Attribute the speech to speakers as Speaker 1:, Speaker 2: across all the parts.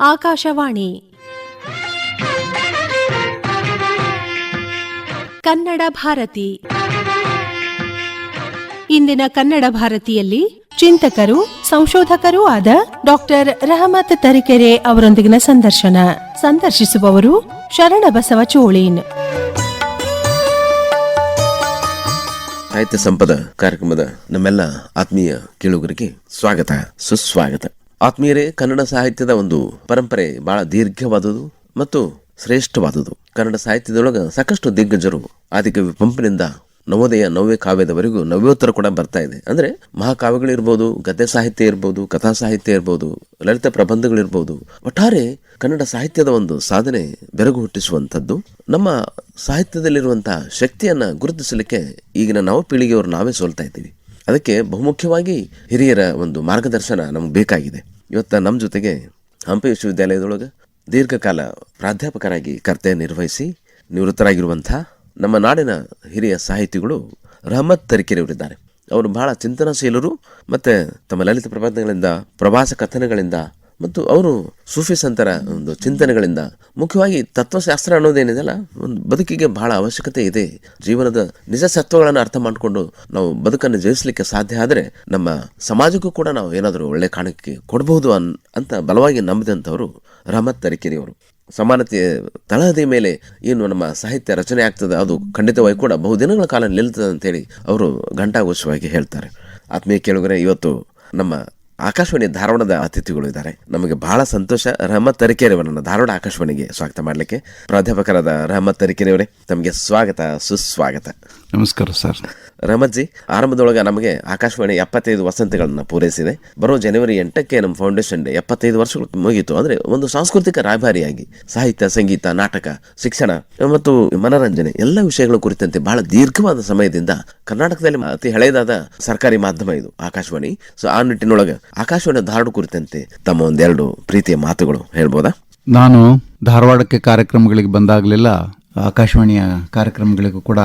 Speaker 1: ಆಕಾಶವಾಣಿ. ಕನ್ನಡ ಭಾರತಿ. ಇಂದಿನ ಕನ್ನಡ ಭಾರತಿಯಲ್ಲಿ ಚಿಂತಕರು, ಸಂಶೋಧಕರೂ ಆದ ಡಾಕ್ಟರ್ ರಹಮತ್ ತರಿಕೆರೆ ಅವರೊಂದಿಗಿನ ಸಂದರ್ಶನ. ಸಂದರ್ಶಿಸುವವರು ಶರಣಬಸವ ಚೋಳೀನ್.
Speaker 2: ಸಾಹಿತ್ಯ ಸಂಪದ ಕಾರ್ಯಕ್ರಮದ ನಮ್ಮೆಲ್ಲ ಆತ್ಮೀಯ ಕೇಳುಗರಿಗೆ ಸ್ವಾಗತ, ಸುಸ್ವಾಗತ. ಆತ್ಮೀಯರೇ, ಕನ್ನಡ ಸಾಹಿತ್ಯದ ಒಂದು ಪರಂಪರೆ ಬಹಳ ದೀರ್ಘವಾದುದು ಮತ್ತು ಶ್ರೇಷ್ಠವಾದುದು ಕನ್ನಡ ಸಾಹಿತ್ಯದೊಳಗೆ ಸಾಕಷ್ಟು ದಿಗ್ಗಜರು ಆದಿಕವಿ ಪಂಪಿನಿಂದ ನವೋದಯ, ನವ್ಯ ಕಾವ್ಯದವರೆಗೂ ನವ್ಯೋತ್ತರ ಕೂಡ ಬರ್ತಾ ಇದೆ. ಅಂದ್ರೆ ಮಹಾಕಾವ್ಯಗಳಿರ್ಬೋದು ಗದ್ಯ ಸಾಹಿತ್ಯ ಇರ್ಬೋದು, ಕಥಾ ಸಾಹಿತ್ಯ ಇರ್ಬೋದು, ಲಲಿತ ಪ್ರಬಂಧಗಳಿರ್ಬೋದು ಒಟ್ಟಾರೆ ಕನ್ನಡ ಸಾಹಿತ್ಯದ ಒಂದು ಸಾಧನೆ ಬೆರಗು ಹುಟ್ಟಿಸುವಂಥದ್ದು. ನಮ್ಮ ಸಾಹಿತ್ಯದಲ್ಲಿರುವಂತಹ ಶಕ್ತಿಯನ್ನ ಗುರುತಿಸಲಿಕ್ಕೆ ಈಗಿನ ನವ ಪೀಳಿಗೆಯವರು ನಾವೇ ಸೋಲ್ತಾ ಇದ್ದೀವಿ. ಅದಕ್ಕೆ ಬಹುಮುಖ್ಯವಾಗಿ ಹಿರಿಯರ ಒಂದು ಮಾರ್ಗದರ್ಶನ ನಮ್ಗೆ ಬೇಕಾಗಿದೆ. ಇವತ್ತ ನಮ್ಮ ಜೊತೆಗೆ ಹಂಪಿ ವಿಶ್ವವಿದ್ಯಾಲಯದೊಳಗೆ ದೀರ್ಘಕಾಲ ಪ್ರಾಧ್ಯಾಪಕರಾಗಿ ಕರ್ತವ್ಯ ನಿರ್ವಹಿಸಿ ನಿವೃತ್ತರಾಗಿರುವಂಥ ನಮ್ಮ ನಾಡಿನ ಹಿರಿಯ ಸಾಹಿತಿಗಳು ರಹಮತ್ ತರೀಕೆರೆಯವರಿದ್ದಾರೆ. ಅವರು ಬಹಳ ಚಿಂತನಶೀಲರು ಮತ್ತು ತಮ್ಮ ಲಲಿತ ಪ್ರಬಂಧಗಳಿಂದ, ಪ್ರವಾಸ ಕಥನಗಳಿಂದ ಮತ್ತು ಅವರು ಸೂಫಿ ಸಂತರ ಒಂದು ಚಿಂತನೆಗಳಿಂದ ಮುಖ್ಯವಾಗಿ ತತ್ವಶಾಸ್ತ್ರ ಅನ್ನೋದೇನಿದೆಲ್ಲ ಒಂದು ಬದುಕಿಗೆ ಬಹಳ ಅವಶ್ಯಕತೆ ಇದೆ. ಜೀವನದ ನಿಜ ಸತ್ವಗಳನ್ನು ಅರ್ಥ ಮಾಡಿಕೊಂಡು ನಾವು ಬದುಕನ್ನು ಜಯಿಸಲಿಕ್ಕೆ ಸಾಧ್ಯ ಆದರೆ ನಮ್ಮ ಸಮಾಜಕ್ಕೂ ಕೂಡ ನಾವು ಏನಾದರೂ ಒಳ್ಳೆ ಕಾಣಿಕೆ ಕೊಡಬಹುದು ಅನ್, ಅಂತ ಬಲವಾಗಿ ನಂಬಿದಂಥವರು ರಹಮತ್ ತರೀಕೆರೆಯವರು. ಸಮಾನತೆಯ ತಳಹದಿ ಮೇಲೆ ಏನು ನಮ್ಮ ಸಾಹಿತ್ಯ ರಚನೆ ಆಗ್ತದೆ, ಅದು ಖಂಡಿತವಾಗಿ ಕೂಡ ಬಹುದಿನಗಳ ಕಾಲ ನಿಲ್ತದೆ ಅಂತೇಳಿ ಅವರು ಘಂಟಾಘೋಷವಾಗಿ ಹೇಳ್ತಾರೆ. ಆತ್ಮೀಯ ಕೇಳುಗರೆ, ಇವತ್ತು ನಮ್ಮ ಆಕಾಶವಾಣಿ ಧಾರವಾಡದ ಅತಿಥಿಗಳು ಇದ್ದಾರೆ. ನಮಗೆ ಬಹಳ ಸಂತೋಷ. ರಹಮತ್ ತರಿಕೆರೆಯವರನ್ನು ಧಾರವಾಡ ಆಕಾಶವಾಣಿಗೆ ಸ್ವಾಗತ ಮಾಡಲಿಕ್ಕೆ ಪ್ರಾಧ್ಯಾಪಕರಾದ ರಹಮತ್ ತರಿಕೆರೆಯವರೇ ತಮಗೆ ಸ್ವಾಗತ ಸುಸ್ವಾಗತ.
Speaker 3: ನಮಸ್ಕಾರ ಸರ್.
Speaker 2: ರಹಮತ್ ಜಿ ಆರಂಭದೊಳಗೆ ನಮಗೆ ಆಕಾಶವಾಣಿ ಎಪ್ಪತ್ತೈದು ವಸಂತಿಗಳನ್ನ ಪೂರೈಸಿದೆ. ಬರೋ ಜನವರಿ ಎಂಟಕ್ಕೆ ನಮ್ಮ ಫೌಂಡೇಶನ್ ಡೇ ಎಪ್ಪತ್ತೈದು ವರ್ಷಗಳು ಮುಗಿಯಿತು ಅಂದ್ರೆ ಒಂದು ಸಾಂಸ್ಕೃತಿಕ ರಾಯಭಾರಿಯಾಗಿ ಸಾಹಿತ್ಯ ಸಂಗೀತ ನಾಟಕ ಶಿಕ್ಷಣ ಮತ್ತು ಮನರಂಜನೆ ಎಲ್ಲ ವಿಷಯಗಳ ಕುರಿತಂತೆ ಬಹಳ ದೀರ್ಘವಾದ ಸಮಯದಿಂದ ಕರ್ನಾಟಕದಲ್ಲಿ ಅತಿ ಹಳೆಯದಾದ ಸರ್ಕಾರಿ ಮಾಧ್ಯಮ ಇದು ಆಕಾಶವಾಣಿ. ಸೊ ಆ ನಿಟ್ಟಿನೊಳಗೆ ಆಕಾಶವಾಣಿ ಧಾರವಾಡ ಕುರಿತಂತೆ ತಮ್ಮ ಒಂದೆರಡು ಪ್ರೀತಿಯ ಮಾತುಗಳು ಹೇಳ್ಬೋದಾ?
Speaker 3: ನಾನು ಧಾರವಾಡಕ್ಕೆ ಕಾರ್ಯಕ್ರಮಗಳಿಗೆ ಬಂದಾಗಲೆಲ್ಲ ಆಕಾಶವಾಣಿಯ ಕಾರ್ಯಕ್ರಮಗಳಿಗೂ ಕೂಡ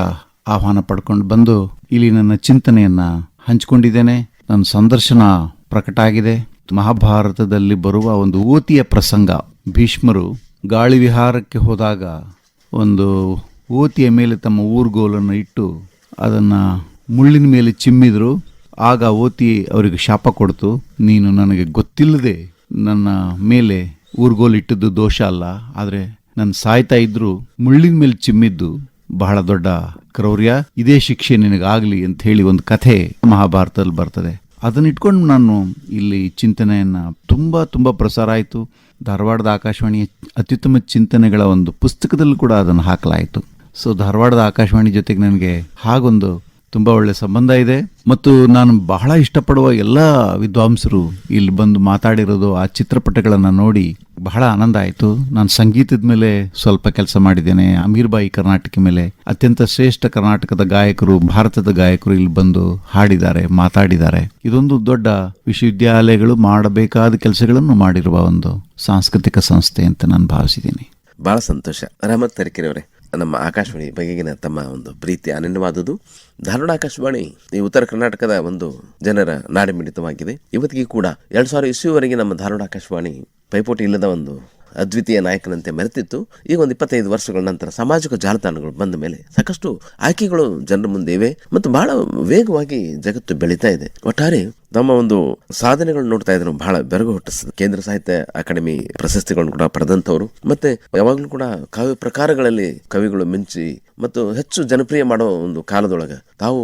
Speaker 3: ಆಹ್ವಾನ ಪಡ್ಕೊಂಡು ಬಂದು ಇಲ್ಲಿ ನನ್ನ ಚಿಂತನೆಯನ್ನ ಹಂಚಿಕೊಂಡಿದ್ದೇನೆ. ನನ್ನ ಸಂದರ್ಶನ ಪ್ರಕಟ ಆಗಿದೆ. ಮಹಾಭಾರತದಲ್ಲಿ ಬರುವ ಒಂದು ಓತಿಯ ಪ್ರಸಂಗ, ಭೀಷ್ಮರು ಗಾಳಿ ವಿಹಾರಕ್ಕೆ ಹೋದಾಗ ಒಂದು ಓತಿಯ ಮೇಲೆ ತಮ್ಮ ಊರುಗೋಲನ್ನು ಇಟ್ಟು ಅದನ್ನು ಮುಳ್ಳಿನ ಮೇಲೆ ಚಿಮ್ಮಿದ್ರು. ಆಗ ಓತಿ ಅವರಿಗೆ ಶಾಪ ಕೊಡ್ತು, ನೀನು ನನಗೆ ಗೊತ್ತಿಲ್ಲದೆ ನನ್ನ ಮೇಲೆ ಊರ್ಗೋಲಿಟ್ಟಿದ್ದು ದೋಷ ಅಲ್ಲ, ಆದರೆ ನನ್ನ ಸಾಯ್ತಾ ಇದ್ರು ಮುಳ್ಳಿನ ಮೇಲೆ ಚಿಮ್ಮಿದ್ದು ಬಹಳ ದೊಡ್ಡ ಕ್ರೌರ್ಯ. ಇದೇ ಶಿಕ್ಷೆ ನಿನಗಾಗಲಿ ಅಂತ ಹೇಳಿ ಒಂದು ಕಥೆ ಮಹಾಭಾರತದಲ್ಲಿ ಬರ್ತದೆ. ಅದನ್ನ ಇಟ್ಕೊಂಡು ನಾನು ಇಲ್ಲಿ ಚಿಂತನೆಯನ್ನ ತುಂಬಾ ತುಂಬಾ ಪ್ರಸಾರ ಆಯಿತು. ಧಾರವಾಡದ ಆಕಾಶವಾಣಿಯ ಅತ್ಯುತ್ತಮ ಚಿಂತನೆಗಳ ಒಂದು ಪುಸ್ತಕದಲ್ಲೂ ಕೂಡ ಅದನ್ನು ಹಾಕಲಾಯಿತು. ಸೊ ಧಾರವಾಡದ ಆಕಾಶವಾಣಿ ಜೊತೆಗೆ ನನಗೆ ಹಾಗೊಂದು ತುಂಬ ಒಳ್ಳೆ ಸಂಬಂಧ ಇದೆ. ಮತ್ತು ನಾನು ಬಹಳ ಇಷ್ಟಪಡುವ ಎಲ್ಲ ವಿದ್ವಾಂಸರು ಇಲ್ಲಿ ಬಂದು ಮಾತಾಡಿರೋದು ಆ ಚಿತ್ರಪಟಗಳನ್ನು ನೋಡಿ ಬಹಳ ಆನಂದ ಆಯಿತು. ನಾನು ಸಂಗೀತದ ಮೇಲೆ ಸ್ವಲ್ಪ ಕೆಲಸ ಮಾಡಿದ್ದೇನೆ. ಅಮೀರ್ಬಾಯಿ ಕರ್ನಾಟಕ ಮೇಲೆ ಅತ್ಯಂತ ಶ್ರೇಷ್ಠ ಕರ್ನಾಟಕದ ಗಾಯಕರು, ಭಾರತದ ಗಾಯಕರು ಇಲ್ಲಿ ಬಂದು ಹಾಡಿದ್ದಾರೆ, ಮಾತಾಡಿದ್ದಾರೆ. ಇದೊಂದು ದೊಡ್ಡ ವಿಶ್ವವಿದ್ಯಾಲಯಗಳು ಮಾಡಬೇಕಾದ ಕೆಲಸಗಳನ್ನು ಮಾಡಿರುವ ಒಂದು ಸಾಂಸ್ಕೃತಿಕ ಸಂಸ್ಥೆ ಅಂತ ನಾನು ಭಾವಿಸಿದ್ದೀನಿ.
Speaker 2: ಬಹಳ ಸಂತೋಷ. ರಹಮತ್ ತರೀಕೆರೆಯವರೇ ನಮ್ಮ ಆಕಾಶವಾಣಿ ಬಗೆಗಿನ ತಮ್ಮ ಒಂದು ಪ್ರೀತಿ ಅನನ್ಯವಾದದ್ದು ಧಾರವಾಡ ಆಕಾಶವಾಣಿ, ಈ ಉತ್ತರ ಕರ್ನಾಟಕದ ಒಂದು ಜನರ ನಾಡಿಮಿಡಿತವಾಗಿದೆ. ಇವತ್ತಿಗೆ ಕೂಡ ಎರಡು ಸಾವಿರ ಇಸ್ವಿವರೆಗೆ ನಮ್ಮ ಧಾರವಾಡ ಆಕಾಶವಾಣಿ ಪೈಪೋಟಿ ಇಲ್ಲದ ಒಂದು ಅದ್ವಿತೀಯ ನಾಯಕನಂತೆ ಮೆರೆತಿತ್ತು. ಈಗ ಒಂದು ಇಪ್ಪತ್ತೈದು ವರ್ಷಗಳ ನಂತರ ಸಾಮಾಜಿಕ ಜಾಲತಾಣಗಳು ಬಂದ ಮೇಲೆ ಸಾಕಷ್ಟು ಆಯ್ಕೆಗಳು ಜನರ ಮುಂದೆ ಇವೆ. ಮತ್ತು ಬಹಳ ವೇಗವಾಗಿ ಜಗತ್ತು ಬೆಳೀತಾ ಇದೆ. ಒಟ್ಟಾರೆ ನಮ್ಮ ಒಂದು ಸಾಧನೆಗಳು ನೋಡ್ತಾ ಇದ್ರು ಬಹಳ ಬೆರಗು ಹುಟ್ಟಿಸ್ತದೆ. ಕೇಂದ್ರ ಸಾಹಿತ್ಯ ಅಕಾಡೆಮಿ ಪ್ರಶಸ್ತಿಗಳನ್ನು ಕೂಡ ಪಡೆದಂಥವ್ರು. ಮತ್ತೆ ಯಾವಾಗಲೂ ಕೂಡ ಕಾವ್ಯ ಪ್ರಕಾರಗಳಲ್ಲಿ ಕವಿಗಳು ಮಿಂಚಿ ಮತ್ತು ಹೆಚ್ಚು ಜನಪ್ರಿಯ ಮಾಡೋ ಒಂದು ಕಾಲದೊಳಗೆ ತಾವು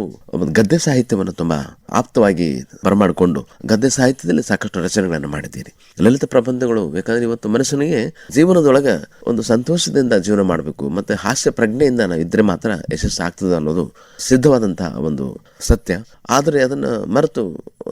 Speaker 2: ಗದ್ಯ ಸಾಹಿತ್ಯವನ್ನು ತುಂಬಾ ಆಪ್ತವಾಗಿ ಬರಮಾಡಿಕೊಂಡು ಗದ್ಯ ಸಾಹಿತ್ಯದಲ್ಲಿ ಸಾಕಷ್ಟು ರಚನೆಗಳನ್ನು ಮಾಡಿದ್ದೀರಿ. ಲಲಿತ ಪ್ರಬಂಧಗಳು ಬೇಕಾದ್ರೆ ಇವತ್ತು ಮನುಷ್ಯನಿಗೆ ಜೀವನದೊಳಗೆ ಒಂದು ಸಂತೋಷದಿಂದ ಜೀವನ ಮಾಡಬೇಕು, ಮತ್ತೆ ಹಾಸ್ಯ ಪ್ರಜ್ಞೆಯಿಂದ ನಾವು ಇದ್ರೆ ಮಾತ್ರ ಯಶಸ್ಸು ಆಗ್ತದೆ ಅನ್ನೋದು ಸಿದ್ಧವಾದಂತಹ ಒಂದು ಸತ್ಯ. ಆದರೆ ಅದನ್ನು ಮರೆತು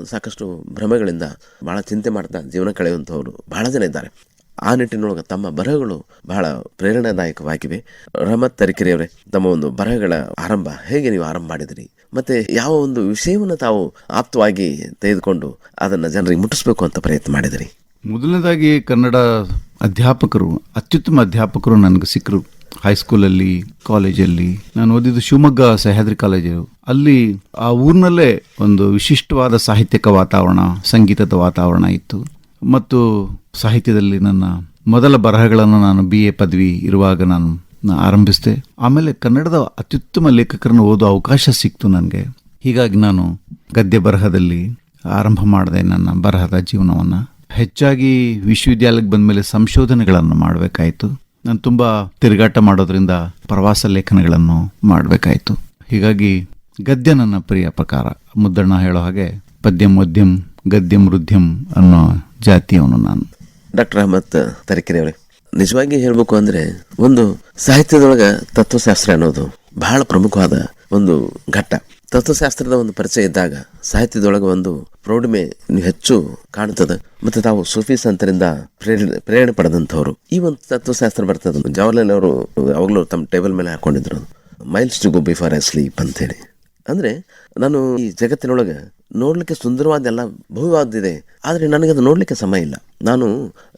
Speaker 2: ಸಾಕಷ್ಟು ಭ್ರಮೆಗಳಿಂದ ಬಹಳ ಚಿಂತೆ ಮಾಡ್ತಾ ಜೀವನ ಕಳೆಯುವಂಥವರು ಬಹಳ ಜನ ಇದ್ದಾರೆ. ಆ ನಿಟ್ಟಿನೊಳಗೆ ತಮ್ಮ ಬರಹಗಳು ಬಹಳ ಪ್ರೇರಣಾದಾಯಕವಾಗಿವೆ. ರಹಮತ್ ತರಿಕೆರೆಯವರೇ, ತಮ್ಮ ಒಂದು ಬರಹಗಳ ಆರಂಭ ಹೇಗೆ ನೀವು ಆರಂಭ ಮಾಡಿದಿರಿ? ಮತ್ತೆ ಯಾವ ಒಂದು ವಿಷಯವನ್ನು ತಾವು ಆಪ್ತವಾಗಿ ತೆಗೆದುಕೊಂಡು ಅದನ್ನು ಜನರಿಗೆ ಮುಟ್ಟಿಸ್ಬೇಕು ಅಂತ ಪ್ರಯತ್ನ ಮಾಡಿದಿರಿ?
Speaker 3: ಮೊದಲನೇದಾಗಿ ಕನ್ನಡ ಅಧ್ಯಾಪಕರು, ಅತ್ಯುತ್ತಮ ಅಧ್ಯಾಪಕರು ನನಗೆ ಸಿಕ್ಕರು ಹೈಸ್ಕೂಲಲ್ಲಿ ಕಾಲೇಜಲ್ಲಿ ನಾನು ಓದಿದ್ದು ಶಿವಮೊಗ್ಗ ಸಹ್ಯಾದ್ರಿ ಕಾಲೇಜು ಅಲ್ಲಿ ಆ ಊರಿನಲ್ಲೇ ಒಂದು ವಿಶಿಷ್ಟವಾದ ಸಾಹಿತ್ಯಕ ವಾತಾವರಣ, ಸಂಗೀತದ ವಾತಾವರಣ ಇತ್ತು. ಮತ್ತು ಸಾಹಿತ್ಯದಲ್ಲಿ ನನ್ನ ಮೊದಲ ಬರಹಗಳನ್ನು ನಾನು ಬಿ ಎ ಪದವಿ ಇರುವಾಗ ನಾನು ಆರಂಭಿಸಿದೆ. ಆಮೇಲೆ ಕನ್ನಡದ ಅತ್ಯುತ್ತಮ ಲೇಖಕರನ್ನು ಓದೋ ಅವಕಾಶ ಸಿಕ್ತು ನನಗೆ. ಹೀಗಾಗಿ ನಾನು ಗದ್ಯ ಬರಹದಲ್ಲಿ ಆರಂಭ ಮಾಡಿದೆ ನನ್ನ ಬರಹದ ಜೀವನವನ್ನು. ಹೆಚ್ಚಾಗಿ ವಿಶ್ವವಿದ್ಯಾಲಯಕ್ಕೆ ಬಂದ ಮೇಲೆ ಸಂಶೋಧನೆಗಳನ್ನು ಮಾಡಬೇಕಾಯಿತು. ನಾನು ತುಂಬ ತಿರುಗಾಟ ಮಾಡೋದ್ರಿಂದ ಪ್ರವಾಸ ಲೇಖನಗಳನ್ನು ಮಾಡಬೇಕಾಯಿತು. ಹೀಗಾಗಿ ಗದ್ಯ ನನ್ನ ಪ್ರಿಯ ಪ್ರಕಾರ, ಮುದ್ದಣ್ಣ ಹೇಳೋ ಹಾಗೆ ಪದ್ಯಂ ಮದ್ಯಂ ಗದ್ಯಂ ವೃದ್ಧಿಂ ಅನ್ನೋ ಜಾತಿಯವನು ನಾನು.
Speaker 2: ಡಾಕ್ಟರ್ ಅಹಮದ್ ತರೀಕೆರೆ ಅವರೇ, ನಿಜವಾಗಿ ಹೇಳ್ಬೇಕು ಅಂದ್ರೆ ಒಂದು ಸಾಹಿತ್ಯದೊಳಗ ತತ್ವಶಾಸ್ತ್ರ ಅನ್ನೋದು ಬಹಳ ಪ್ರಮುಖವಾದ ಒಂದು ಘಟ್ಟ. ತತ್ವಶಾಸ್ತ್ರದ ಒಂದು ಪರಿಚಯ ಇದ್ದಾಗ ಸಾಹಿತ್ಯದೊಳಗೆ ಒಂದು ಪ್ರೌಢಿಮೆ ಹೆಚ್ಚು ಕಾಣುತ್ತದೆ. ಮತ್ತೆ ತಾವು ಸೂಫಿ ಸಂತರಿಂದ ಪ್ರೇರಣೆ ಪ್ರೇರಣೆ ಪಡೆದಂಥವ್ರು. ಈ ಒಂದು ತತ್ವಶಾಸ್ತ್ರ ಬರ್ತದೆ. ಜವಾಹರ್ಲಾಲ್ ಅವರು ಅವಾಗಲೂ ತಮ್ಮ ಟೇಬಲ್ ಮೇಲೆ ಹಾಕೊಂಡಿದ್ರು miles to go before I sleep ಅಂತೇಳಿ ಅಂದ್ರೆ ನಾನು ಈ ಜಗತ್ತಿನೊಳಗೆ ನೋಡಲಿಕ್ಕೆ ಸುಂದರವಾದ ಎಲ್ಲ ಭವ್ಯವಾದಿದೆ ಆದರೆ ನನಗೆ ಅದು ನೋಡ್ಲಿಕ್ಕೆ ಸಮಯ ಇಲ್ಲ. ನಾನು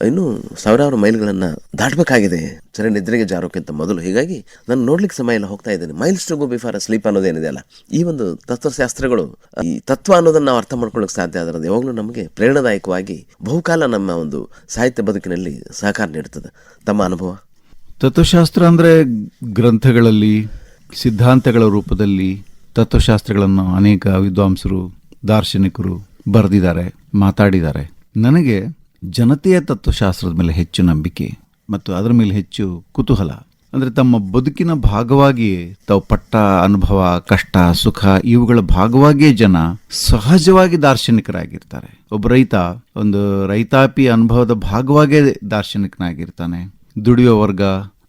Speaker 2: ಇನ್ನೂ ಸಾವಿರಾರು ಮೈಲ್ಗಳನ್ನು ದಾಟಬೇಕಾಗಿದೆ. ಚರ ನಿದ್ರೆಗೆ ಜಾರೋಕ್ಕಿಂತ ಮೊದಲು. ಹೀಗಾಗಿ ನಾನು ನೋಡ್ಲಿಕ್ಕೆ ಸಮಯ ಇಲ್ಲ, ಹೋಗ್ತಾ ಇದ್ದೇನೆ. Miles to go before sleep ಅನ್ನೋದೇನಿದೆ ಅಲ್ಲ, ಈ ಒಂದು ತತ್ವಶಾಸ್ತ್ರಗಳು, ಈ ತತ್ವ ಅನ್ನೋದನ್ನ ನಾವು ಅರ್ಥ ಮಾಡ್ಕೊಳ್ಳೋಕೆ ಸಾಧ್ಯ ಆದರೆ ಯಾವಾಗಲೂ ನಮಗೆ ಪ್ರೇರಣಾದಾಯಕವಾಗಿ ಬಹುಕಾಲ ನಮ್ಮ ಒಂದು ಸಾಹಿತ್ಯ ಬದುಕಿನಲ್ಲಿ ಸಹಕಾರ ನೀಡುತ್ತದೆ ತಮ್ಮ ಅನುಭವ?
Speaker 3: ತತ್ವಶಾಸ್ತ್ರ ಅಂದರೆ ಗ್ರಂಥಗಳಲ್ಲಿ, ಸಿದ್ಧಾಂತಗಳ ರೂಪದಲ್ಲಿ ತತ್ವಶಾಸ್ತ್ರಗಳನ್ನು ಅನೇಕ ವಿದ್ವಾಂಸರು, ದಾರ್ಶನಿಕರು ಬರೆದಿದ್ದಾರೆ, ಮಾತಾಡಿದ್ದಾರೆ. ನನಗೆ ಜನತೆಯ ತತ್ವಶಾಸ್ತ್ರದ ಮೇಲೆ ಹೆಚ್ಚು ನಂಬಿಕೆ ಮತ್ತು ಅದರ ಮೇಲೆ ಹೆಚ್ಚು ಕುತೂಹಲ. ಅಂದರೆ ತಮ್ಮ ಬದುಕಿನ ಭಾಗವಾಗಿಯೇ ತಾವು ಪಟ್ಟ ಅನುಭವ, ಕಷ್ಟ, ಸುಖ ಇವುಗಳ ಭಾಗವಾಗಿಯೇ ಜನ ಸಹಜವಾಗಿ ದಾರ್ಶನಿಕರಾಗಿರ್ತಾರೆ. ಒಬ್ಬ ರೈತ ಒಂದು ರೈತಾಪಿ ಅನುಭವದ ಭಾಗವಾಗಿಯೇ ದಾರ್ಶನಿಕನಾಗಿರ್ತಾನೆ. ದುಡಿಯುವ ವರ್ಗ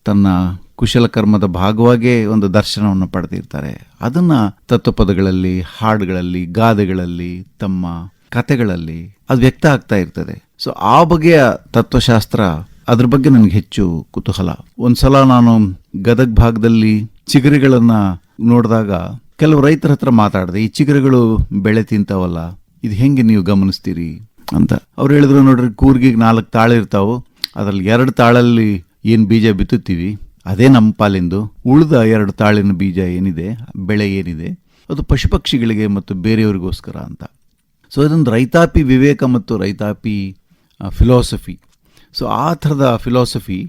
Speaker 3: ತನ್ನ ಕುಶಲಕರ್ಮದ ಭಾಗವಾಗೇ ಒಂದು ದರ್ಶನವನ್ನು ಪಡೆದಿರ್ತಾರೆ. ಅದನ್ನ ತತ್ವಪದಗಳಲ್ಲಿ, ಹಾಡುಗಳಲ್ಲಿ, ಗಾದೆಗಳಲ್ಲಿ, ತಮ್ಮ ಕತೆಗಳಲ್ಲಿ ಅದು ವ್ಯಕ್ತ ಆಗ್ತಾ ಇರ್ತದೆ. ಸೊ ಆ ಬಗೆಯ ತತ್ವಶಾಸ್ತ್ರ ಅದ್ರ ಬಗ್ಗೆ ನನಗೆ ಹೆಚ್ಚು ಕುತೂಹಲ. ಒಂದ್ಸಲ ನಾನು ಗದಗ ಭಾಗದಲ್ಲಿ ಚಿಗರಿಗಳನ್ನ ನೋಡಿದಾಗ ಕೆಲವು ರೈತರ ಹತ್ರ ಮಾತಾಡಿದೆ, ಈ ಚಿಗರಿಗಳು ಬೆಳೆ ತಿಂತಾವಲ್ಲ, ಇದು ಹೆಂಗೆ ನೀವು ಗಮನಿಸ್ತೀರಿ? ಅಂತ. ಅವ್ರು ಹೇಳಿದ್ರು, ನೋಡ್ರಿ, ಕೂರ್ಗಿಗೆ ನಾಲ್ಕು ತಾಳೆ ಇರ್ತಾವು. ಅದ್ರಲ್ಲಿ ಎರಡು ತಾಳಲ್ಲಿ ಏನು ಬೀಜ ಬಿತ್ತುತ್ತೀವಿ? ಅದೇ ನಮ್ಮ ಪಾಲಿಂದು ಉಳಿದ ಎರಡು ತಾಳಿನ ಬೀಜ ಏನಿದೆ, ಬೆಳೆ ಏನಿದೆ, ಅದು ಪಶುಪಕ್ಷಿಗಳಿಗೆ ಮತ್ತು ಬೇರೆಯವರಿಗೋಸ್ಕರ ಅಂತ. ಸೊ ಇದೊಂದು ರೈತಾಪಿ ವಿವೇಕ ಮತ್ತು ರೈತಾಪಿ ಫಿಲಾಸಫಿ ಸೊ ಆ ಥರದ ಫಿಲಾಸಫಿ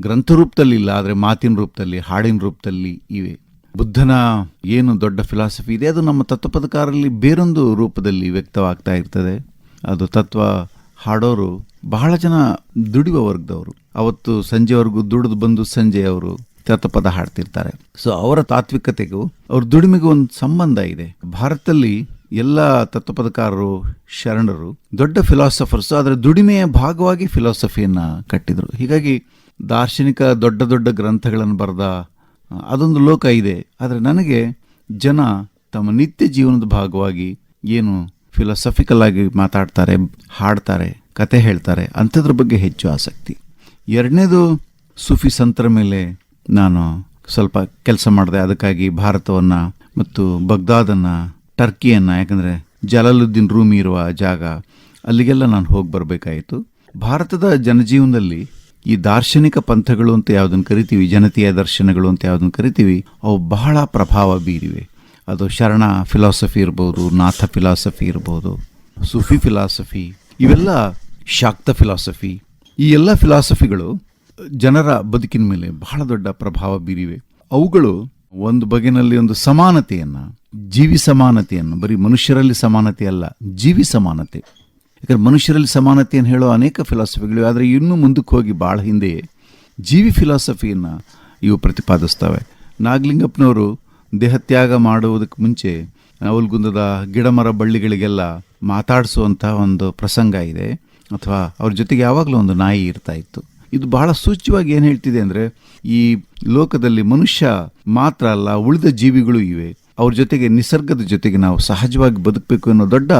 Speaker 3: ಗ್ರಂಥ ರೂಪದಲ್ಲಿ ಇಲ್ಲ, ಆದರೆ ಮಾತಿನ ರೂಪದಲ್ಲಿ, ಹಾಡಿನ ರೂಪದಲ್ಲಿ ಇವೆ. ಬುದ್ಧನ ಏನು ದೊಡ್ಡ ಫಿಲಾಸಫಿ ಇದೆ, ಅದು ನಮ್ಮ ತತ್ವಪದಕಾರಲ್ಲಿ ಬೇರೊಂದು ರೂಪದಲ್ಲಿ ವ್ಯಕ್ತವಾಗ್ತಾ ಇರ್ತದೆ. ಅದು ತತ್ವ ಹಾಡೋರು ಬಹಳ ಜನ ದುಡಿಯುವ ವರ್ಗದವರು. ಅವತ್ತು ಸಂಜೆವರೆಗೂ ದುಡಿದು ಬಂದು ಸಂಜೆ ಅವರು ತತ್ವಪದ ಹಾಡ್ತಿರ್ತಾರೆ. ಸೊ ಅವರ ತಾತ್ವಿಕತೆಗೂ, ಅವ್ರ ದುಡಿಮೆಗೂ ಒಂದು ಸಂಬಂಧ ಇದೆ. ಭಾರತದಲ್ಲಿ ಎಲ್ಲ ತತ್ವಪದಕಾರರು ಶರಣರು, ದೊಡ್ಡ ಫಿಲಾಸಫರ್ಸ್ ಆದರೆ ದುಡಿಮೆಯ ಭಾಗವಾಗಿ ಫಿಲಾಸಫಿಯನ್ನು ಕಟ್ಟಿದ್ರು. ಹೀಗಾಗಿ ದಾರ್ಶನಿಕ ದೊಡ್ಡ ದೊಡ್ಡ ಗ್ರಂಥಗಳನ್ನು ಬರೆದ, ಅದೊಂದು ಲೋಕ ಇದೆ. ಆದರೆ ನನಗೆ ಜನ ತಮ್ಮ ನಿತ್ಯ ಜೀವನದ ಭಾಗವಾಗಿ ಏನು ಫಿಲಾಸಫಿಕಲ್ ಆಗಿ ಮಾತಾಡ್ತಾರೆ, ಹಾಡ್ತಾರೆ. ಕತೆ ಹೇಳ್ತಾರೆ. ಅಂಥದ್ರ ಬಗ್ಗೆ ಹೆಚ್ಚು ಆಸಕ್ತಿ. ಎರಡನೇದು ಸೂಫಿ ಸಂತರ ಮೇಲೆ ನಾನು ಸ್ವಲ್ಪ ಕೆಲಸ ಮಾಡಿದೆ. ಅದಕ್ಕಾಗಿ ಭಾರತವನ್ನು ಮತ್ತು ಬಗ್ದಾದನ್ನು, ಟರ್ಕಿಯನ್ನು, ಯಾಕಂದರೆ ಜಲಾಲುದ್ದೀನ್ ರೂಮಿ ಇರುವ ಜಾಗ ಅಲ್ಲಿಗೆಲ್ಲ ನಾನು ಹೋಗಿ ಬರಬೇಕಾಯಿತು. ಭಾರತದ ಜನಜೀವನದಲ್ಲಿ ಈ ದಾರ್ಶನಿಕ ಪಂಥಗಳು ಅಂತ ಯಾವುದನ್ನು ಕರಿತೀವಿ, ಜನತೆಯ ದರ್ಶನಗಳು ಅಂತ ಯಾವುದನ್ನು ಕರಿತೀವಿ, ಅವು ಬಹಳ ಪ್ರಭಾವ ಬೀರಿವೆ. ಅದು ಶರಣ ಫಿಲಾಸಫಿ ಇರ್ಬೋದು, ನಾಥ ಫಿಲಾಸಫಿ ಇರ್ಬೋದು, ಸುಫಿ ಫಿಲಾಸಫಿ ಇವೆಲ್ಲ ಶಾಕ್ತ ಫಿಲಾಸಫಿ. ಈ ಎಲ್ಲ ಫಿಲಾಸಫಿಗಳು ಜನರ ಬದುಕಿನ ಮೇಲೆ ಬಹಳ ದೊಡ್ಡ ಪ್ರಭಾವ ಬೀರಿವೆ. ಅವುಗಳು ಒಂದು ಬಗೆನಲ್ಲಿ ಒಂದು ಸಮಾನತೆಯನ್ನು, ಜೀವಿ ಸಮಾನತೆಯನ್ನು, ಬರೀ ಮನುಷ್ಯರಲ್ಲಿ ಸಮಾನತೆ ಅಲ್ಲ, ಜೀವಿ ಸಮಾನತೆ. ಯಾಕಂದ್ರೆ ಮನುಷ್ಯರಲ್ಲಿ ಸಮಾನತೆಯನ್ನು ಹೇಳೋ ಅನೇಕ ಫಿಲಾಸಫಿಗಳು, ಆದರೆ ಇನ್ನೂ ಮುಂದಕ್ಕೆ ಹೋಗಿ ಭಾಳ ಹಿಂದೆ ಜೀವಿ ಫಿಲಾಸಫಿಯನ್ನು ಇವು ಪ್ರತಿಪಾದಿಸ್ತವೆ. ನಾಗಲಿಂಗಪ್ಪನವರು ದೇಹತ್ಯಾಗ ಮಾಡುವುದಕ್ಕೆ ಮುಂಚೆ ಅವಲ್ಗುಂದದ ಗಿಡಮರ ಬಳ್ಳಿಗಳಿಗೆಲ್ಲ ಮಾತಾಡಿಸುವಂಥ ಒಂದು ಪ್ರಸಂಗ ಇದೆ. ಅಥವಾ ಅವ್ರ ಜೊತೆಗೆ ಯಾವಾಗಲೂ ಒಂದು ನಾಯಿ ಇರ್ತಾ ಇತ್ತು. ಇದು ಬಹಳ ಸೂಚ್ಯವಾಗಿ ಏನು ಹೇಳ್ತಿದೆ ಅಂದರೆ, ಈ ಲೋಕದಲ್ಲಿ ಮನುಷ್ಯ ಮಾತ್ರ ಅಲ್ಲ, ಉಳಿದ ಜೀವಿಗಳು ಇವೆ. ಅವ್ರ ಜೊತೆಗೆ, ನಿಸರ್ಗದ ಜೊತೆಗೆ ನಾವು ಸಹಜವಾಗಿ ಬದುಕಬೇಕು ಅನ್ನೋ ದೊಡ್ಡ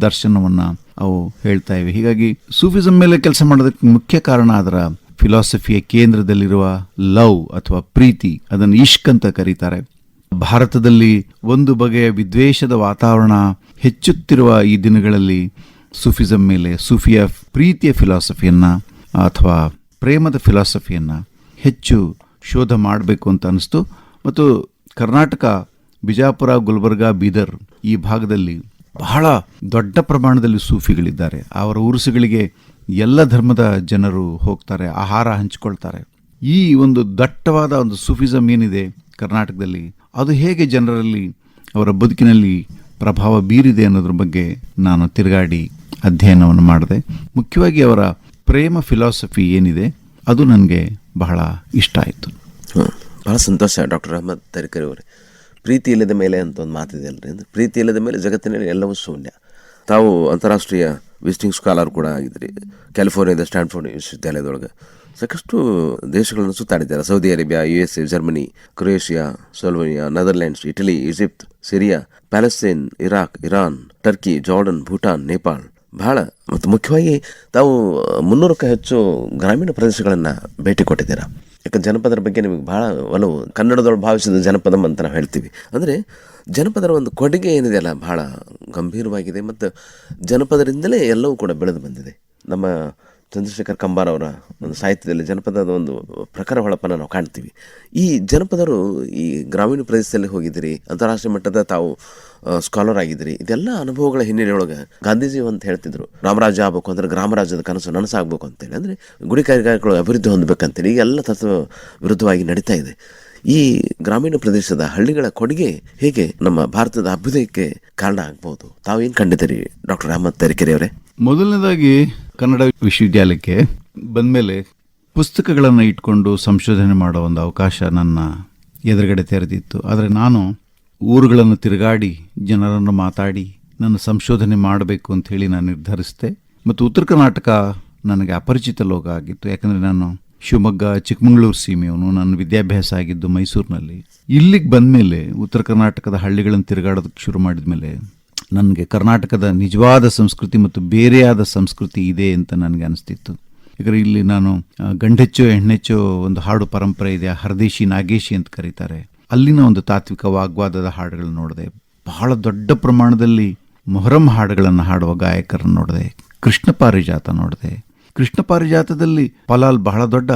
Speaker 3: ದರ್ಶನವನ್ನು ಅವು ಹೇಳ್ತಾ ಇವೆ. ಹೀಗಾಗಿ ಸೂಫಿಸಮ್ ಮೇಲೆ ಕೆಲಸ ಮಾಡೋದಕ್ಕೆ ಮುಖ್ಯ ಕಾರಣ ಅದರ ಫಿಲಾಸಫಿಯ ಕೇಂದ್ರದಲ್ಲಿರುವ ಲವ್ ಅಥವಾ ಪ್ರೀತಿ, ಅದನ್ನು ಇಷ್ಕ್ ಅಂತ ಕರೀತಾರೆ. ಭಾರತದಲ್ಲಿ ಒಂದು ಬಗೆಯ ವಿದ್ವೇಷದ ವಾತಾವರಣ ಹೆಚ್ಚುತ್ತಿರುವ ಈ ದಿನಗಳಲ್ಲಿ ಸೂಫಿಸಂ ಮೇಲೆ ಸೂಫಿಯ ಪ್ರೀತಿಯ ಫಿಲಾಸಫಿಯನ್ನು ಅಥವಾ ಪ್ರೇಮದ ಫಿಲಾಸಫಿಯನ್ನು ಹೆಚ್ಚು ಶೋಧ ಮಾಡಬೇಕು ಅಂತ ಅನಿಸ್ತು. ಮತ್ತು ಕರ್ನಾಟಕ ಬಿಜಾಪುರ, ಗುಲ್ಬರ್ಗಾ, ಬೀದರ್ ಈ ಭಾಗದಲ್ಲಿ ಬಹಳ ದೊಡ್ಡ ಪ್ರಮಾಣದಲ್ಲಿ ಸೂಫಿಗಳಿದ್ದಾರೆ. ಅವರ ಉರುಸುಗಳಿಗೆ ಎಲ್ಲ ಧರ್ಮದ ಜನರು ಹೋಗ್ತಾರೆ, ಆಹಾರ ಹಂಚಿಕೊಳ್ತಾರೆ. ಈ ಒಂದು ದಟ್ಟವಾದ ಒಂದು ಸೂಫಿಸಮ್ ಏನಿದೆ ಕರ್ನಾಟಕದಲ್ಲಿ ಅದು ಹೇಗೆ ಜನರಲ್ಲಿ ಅವರ ಬದುಕಿನಲ್ಲಿ ಪ್ರಭಾವ ಬೀರಿದೆ ಅನ್ನೋದ್ರ ಬಗ್ಗೆ ನಾನು ತಿರುಗಾಡಿ ಅಧ್ಯಯನವನ್ನು ಮಾಡಿದೆ. ಮುಖ್ಯವಾಗಿ ಅವರ ಪ್ರೇಮ ಫಿಲಾಸಫಿ ಏನಿದೆ, ಅದು ನನಗೆ ಬಹಳ ಇಷ್ಟ ಆಯಿತು.
Speaker 2: ಬಹಳ ಸಂತೋಷ ಡಾಕ್ಟರ್ ಅಹಮದ್ ತರಿಕರಿ ಅವರೇ. ಪ್ರೀತಿ ಇಲ್ಲದ ಮೇಲೆ ಅಂತ ಒಂದು ಮಾತಿದೆ ಅಲ್ರಿ ಅಂದರೆ, ಪ್ರೀತಿ ಇಲ್ಲದ ಮೇಲೆ ಜಗತ್ತಿನಲ್ಲಿ ಎಲ್ಲವೂ ಶೂನ್ಯ. ತಾವು ಅಂತಾರಾಷ್ಟ್ರೀಯ ವಿಸಿಟಿಂಗ್ ಸ್ಕಾಲರ್ ಕೂಡ ಆಗಿದ್ರಿ ಕ್ಯಾಲಿಫೋರ್ನಿಯಾದ ಸ್ಟ್ಯಾನ್ಫೋರ್ಡ್ ವಿಶ್ವವಿದ್ಯಾಲಯದೊಳಗೆ. ಸಾಕಷ್ಟು ದೇಶಗಳನ್ನು ಸುತ್ತಾಡಿದ್ದಾರೆ. Saudi Arabia U S A Germany, Croatia Slovenia Netherlands Italy, Egypt, Syria Palestine Iraq, Iran, Turkey, Jordan, Bhutan, Nepal. ಬಹಳ ಮತ್ತು ಮುಖ್ಯವಾಗಿ ತಾವು ಮುನ್ನೂರಕ್ಕೂ ಹೆಚ್ಚು ಗ್ರಾಮೀಣ ಪ್ರದೇಶಗಳನ್ನು ಭೇಟಿ ಕೊಟ್ಟಿದ್ದೀರಾ. ಯಾಕಂದ್ರೆ ಜನಪದರ ಬಗ್ಗೆ ನಿಮಗೆ ಬಹಳ ಒಲವು. ಕನ್ನಡದೊಳಗೆ ಭಾವಿಸಿದ ಜನಪದಂ ಅಂತ ನಾವು ಹೇಳ್ತೀವಿ. ಅಂದರೆ ಜನಪದರ ಒಂದು ಕೊಡುಗೆ ಏನಿದೆಯಲ್ಲ ಬಹಳ ಗಂಭೀರವಾಗಿದೆ. ಮತ್ತು ಜನಪದರಿಂದಲೇ ಎಲ್ಲವೂ ಕೂಡ ಬೆಳೆದು ಬಂದಿದೆ. ನಮ್ಮ ಚಂದ್ರಶೇಖರ್ ಕಂಬಾರವರ ಒಂದು ಸಾಹಿತ್ಯದಲ್ಲಿ ಜನಪದದ ಒಂದು ಪ್ರಖರ ಹೊಳಪನ್ನು ನಾವು ಕಾಣ್ತೀವಿ. ಈ ಜನಪದರು ಈ ಗ್ರಾಮೀಣ ಪ್ರದೇಶದಲ್ಲಿ ಹೋಗಿದ್ದೀರಿ, ಅಂತಾರಾಷ್ಟ್ರೀಯ ಮಟ್ಟದ ತಾವು ಸ್ಕಾಲರ್ ಆಗಿದ್ದೀರಿ, ಇದೆಲ್ಲ ಅನುಭವಗಳ ಹಿನ್ನೆಲೆಯೊಳಗೆ ಗಾಂಧೀಜಿ ಅಂತ ಹೇಳ್ತಿದ್ರು. ರಾಮರಾಜ್ಯ ಆಗ್ಬೇಕು ಅಂದರೆ ಗ್ರಾಮರಾಜ್ಯದ ಕನಸು ನನಸಾಗಬೇಕು ಅಂತೇಳಿ. ಅಂದರೆ ಗುಡಿ ಕೈಗಾರಿಕೆಗಳು ಅಭಿವೃದ್ಧಿ ಹೊಂದಬೇಕಂತೇಳಿ ಈಗ ಎಲ್ಲ ತತ್ವ ವಿರುದ್ಧವಾಗಿ ನಡೀತಾ ಇದೆ. ಈ ಗ್ರಾಮೀಣ ಪ್ರದೇಶದ ಹಳ್ಳಿಗಳ ಕೊಡುಗೆ ಹೇಗೆ ನಮ್ಮ ಭಾರತದ ಅಭ್ಯುದಯಕ್ಕೆ ಕಾರಣ ಆಗ್ಬೋದು? ತಾವೇನು ಕಂಡಿದ್ದೀರಿ ಡಾಕ್ಟರ್ ಅಹಮದ್ ತರೀಕೆರೆ ಅವರೇ
Speaker 3: ಮೊದಲನೇದಾಗಿ ಕನ್ನಡ ವಿಶ್ವವಿದ್ಯಾಲಯಕ್ಕೆ ಬಂದಮೇಲೆ ಪುಸ್ತಕಗಳನ್ನು ಇಟ್ಕೊಂಡು ಸಂಶೋಧನೆ ಮಾಡೋ ಒಂದು ಅವಕಾಶ ನನ್ನ ಎದುರುಗಡೆ ತೆರೆದಿತ್ತು. ಆದರೆ ನಾನು ಊರುಗಳನ್ನು ತಿರುಗಾಡಿ, ಜನರನ್ನು ಮಾತಾಡಿ, ನನ್ನ ಸಂಶೋಧನೆ ಮಾಡಬೇಕು ಅಂತ ಹೇಳಿ ನಾನು ನಿರ್ಧರಿಸಿದೆ. ಮತ್ತು ಉತ್ತರ ಕರ್ನಾಟಕ ನನಗೆ ಅಪರಿಚಿತ ಲೋಕ ಆಗಿತ್ತು. ಯಾಕಂದರೆ ನಾನು ಶಿವಮೊಗ್ಗ, ಚಿಕ್ಕಮಗಳೂರು ಸೀಮೆಯವನು, ನನ್ನ ವಿದ್ಯಾಭ್ಯಾಸ ಆಗಿದ್ದು ಮೈಸೂರಿನಲ್ಲಿ. ಇಲ್ಲಿಗೆ ಬಂದಮೇಲೆ ಉತ್ತರ ಕರ್ನಾಟಕದ ಹಳ್ಳಿಗಳನ್ನು ತಿರುಗಾಡೋದಕ್ಕೆ ಶುರು ಮಾಡಿದ ಮೇಲೆ ನನಗೆ ಕರ್ನಾಟಕದ ನಿಜವಾದ ಸಂಸ್ಕೃತಿ ಮತ್ತು ಬೇರೆಯಾದ ಸಂಸ್ಕೃತಿ ಇದೆ ಅಂತ ನನಗೆ ಅನಿಸ್ತಿತ್ತು. ಯಾಕಂದರೆ ಇಲ್ಲಿ ನಾನು ಗಂಡೆಚ್ಚೋ, ಹೆಣ್ಣೆಚ್ಚೋ ಒಂದು ಹಾಡು ಪರಂಪರೆ ಇದೆ, ಹರದೇಶಿ, ನಾಗೇಶಿ ಅಂತ ಕರೀತಾರೆ. ಅಲ್ಲಿನ ಒಂದು ತಾತ್ವಿಕ ವಾಗ್ವಾದದ ಹಾಡುಗಳನ್ನು ನೋಡಿದೆ. ಬಹಳ ದೊಡ್ಡ ಪ್ರಮಾಣದಲ್ಲಿ ಮೊಹರಂ ಹಾಡುಗಳನ್ನು ಹಾಡುವ ಗಾಯಕರನ್ನು ನೋಡಿದೆ. ಕೃಷ್ಣ ಪಾರಿಜಾತ ನೋಡಿದೆ. ಕೃಷ್ಣ ಪಾರಿಜಾತದಲ್ಲಿ ಪಲಾಲ್ ಬಹಳ ದೊಡ್ಡ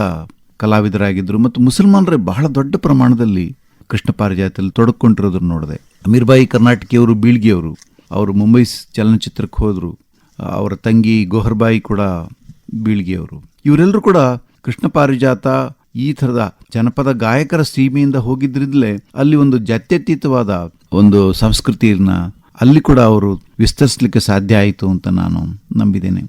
Speaker 3: ಕಲಾವಿದರಾಗಿದ್ದರು ಮತ್ತು ಮುಸಲ್ಮಾನರೇ ಬಹಳ ದೊಡ್ಡ ಪ್ರಮಾಣದಲ್ಲಿ ಕೃಷ್ಣ ಪಾರಿಜಾತದಲ್ಲಿ ತೊಡಕೊಂಡಿರೋದನ್ನು ನೋಡಿದೆ. ಅಮೀರ್ಬಾಯಿ ಕರ್ನಾಟಕಿಯವರು, ಬೀಳ್ಗಿಯವರು ಅವರು ಮುಂಬೈ ಚಲನಚಿತ್ರಕ್ಕೆ ಹೋದರು. ಅವರ ತಂಗಿ ಗೋಹರ್ಬಾಯಿ ಕೂಡ ಬೀಳ್ಗಿಯವರು. ಇವರೆಲ್ಲರೂ ಕೂಡ ಕೃಷ್ಣ ಪಾರಿಜಾತ ಈ ಥರದ ಜನಪದ ಗಾಯಕರ ಸೀಮೆಯಿಂದ ಹೋಗಿದ್ರಿಂದಲೇ ಅಲ್ಲಿ ಒಂದು ಜಾತ್ಯತೀತವಾದ ಒಂದು ಸಂಸ್ಕೃತಿಯನ್ನ ಅಲ್ಲಿ ಕೂಡ ಅವರು ವಿಸ್ತರಿಸಲಿಕ್ಕೆ ಸಾಧ್ಯ ಆಯಿತು ಅಂತ ನಾನು ನಂಬಿದ್ದೇನೆ.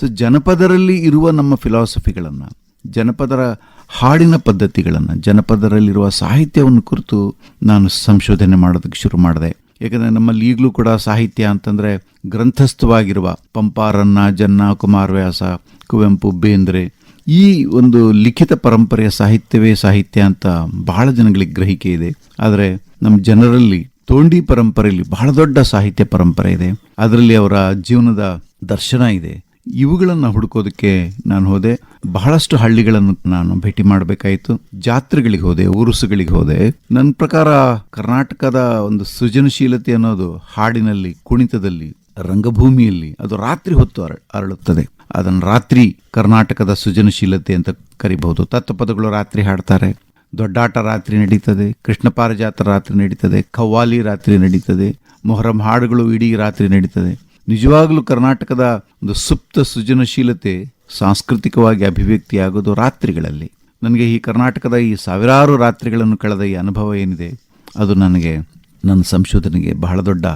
Speaker 3: ಸೊ ಜನಪದರಲ್ಲಿ ಇರುವ ನಮ್ಮ ಫಿಲಾಸಫಿಗಳನ್ನು ಜನಪದರ ಹಾಡಿನ ಪದ್ಧತಿಗಳನ್ನು, ಜನಪದರಲ್ಲಿರುವ ಸಾಹಿತ್ಯವನ್ನು ಕುರಿತು ನಾನು ಸಂಶೋಧನೆ ಮಾಡೋದಕ್ಕೆ ಶುರು ಮಾಡಿದೆ. ಯಾಕಂದರೆ ನಮ್ಮಲ್ಲಿ ಈಗಲೂ ಕೂಡ ಸಾಹಿತ್ಯ ಅಂತಂದರೆ ಗ್ರಂಥಸ್ಥವಾಗಿರುವ ಪಂಪಾರನ್ನ, ಜನ್ನ, ಕುಮಾರವ್ಯಾಸ, ಕುವೆಂಪು, ಬೇಂದ್ರೆ ಈ ಒಂದು ಲಿಖಿತ ಪರಂಪರೆಯ ಸಾಹಿತ್ಯವೇ ಸಾಹಿತ್ಯ ಅಂತ ಬಹಳ ಜನಗಳಿಗೆ ಗ್ರಹಿಕೆ ಇದೆ. ಆದರೆ ನಮ್ಮ ಜನರಲ್ಲಿ ತೋಂಡಿ ಪರಂಪರೆಯಲ್ಲಿ ಬಹಳ ದೊಡ್ಡ ಸಾಹಿತ್ಯ ಪರಂಪರೆ ಇದೆ. ಅದರಲ್ಲಿ ಅವರ ಜೀವನದ ದರ್ಶನ ಇದೆ. ಇವುಗಳನ್ನು ಹುಡುಕೋದಕ್ಕೆ ನಾನು ಹೋದೆ. ಬಹಳಷ್ಟು ಹಳ್ಳಿಗಳನ್ನು ನಾನು ಭೇಟಿ ಮಾಡಬೇಕಾಯಿತು. ಜಾತ್ರೆಗಳಿಗೆ ಹೋದೆ ಉರುಸುಗಳಿಗೆ ಹೋದೆ. ನನ್ನ ಪ್ರಕಾರ ಕರ್ನಾಟಕದ ಒಂದು ಸೃಜನಶೀಲತೆ ಅನ್ನೋದು ಹಾಡಿನಲ್ಲಿ, ಕುಣಿತದಲ್ಲಿ, ರಂಗಭೂಮಿಯಲ್ಲಿ ಅದು ರಾತ್ರಿ ಹೊತ್ತು ಅರ, ಅರಳುತ್ತದೆ. ಅದನ್ನು ರಾತ್ರಿ ಕರ್ನಾಟಕದ ಸೃಜನಶೀಲತೆ ಅಂತ ಕರಿಬಹುದು. ತತ್ವಪದಗಳು ರಾತ್ರಿ ಹಾಡ್ತಾರೆ. ದೊಡ್ಡಾಟ ರಾತ್ರಿ ನಡೀತದೆ, ಕೃಷ್ಣ ಪಾರಿಜಾತ ರಾತ್ರಿ ನಡೀತದೆ ಖವ್ವಾಲಿ ರಾತ್ರಿ ನಡೀತದೆ, ಮೊಹರಂ ಹಾಡುಗಳು ಇಡೀ ರಾತ್ರಿ ನಡೀತದೆ. ನಿಜವಾಗಲೂ ಕರ್ನಾಟಕದ ಒಂದು ಸುಪ್ತ ಸೃಜನಶೀಲತೆ ಸಾಂಸ್ಕೃತಿಕವಾಗಿ ಅಭಿವ್ಯಕ್ತಿಯಾಗೋದು ರಾತ್ರಿಗಳಲ್ಲಿ. ನನಗೆ ಈ ಕರ್ನಾಟಕದ ಈ ಸಾವಿರಾರು ರಾತ್ರಿಗಳನ್ನು ಕಳೆದ ಈ ಅನುಭವ ಏನಿದೆ, ಅದು ನನಗೆ, ನನ್ನ ಸಂಶೋಧನೆಗೆ ಬಹಳ ದೊಡ್ಡ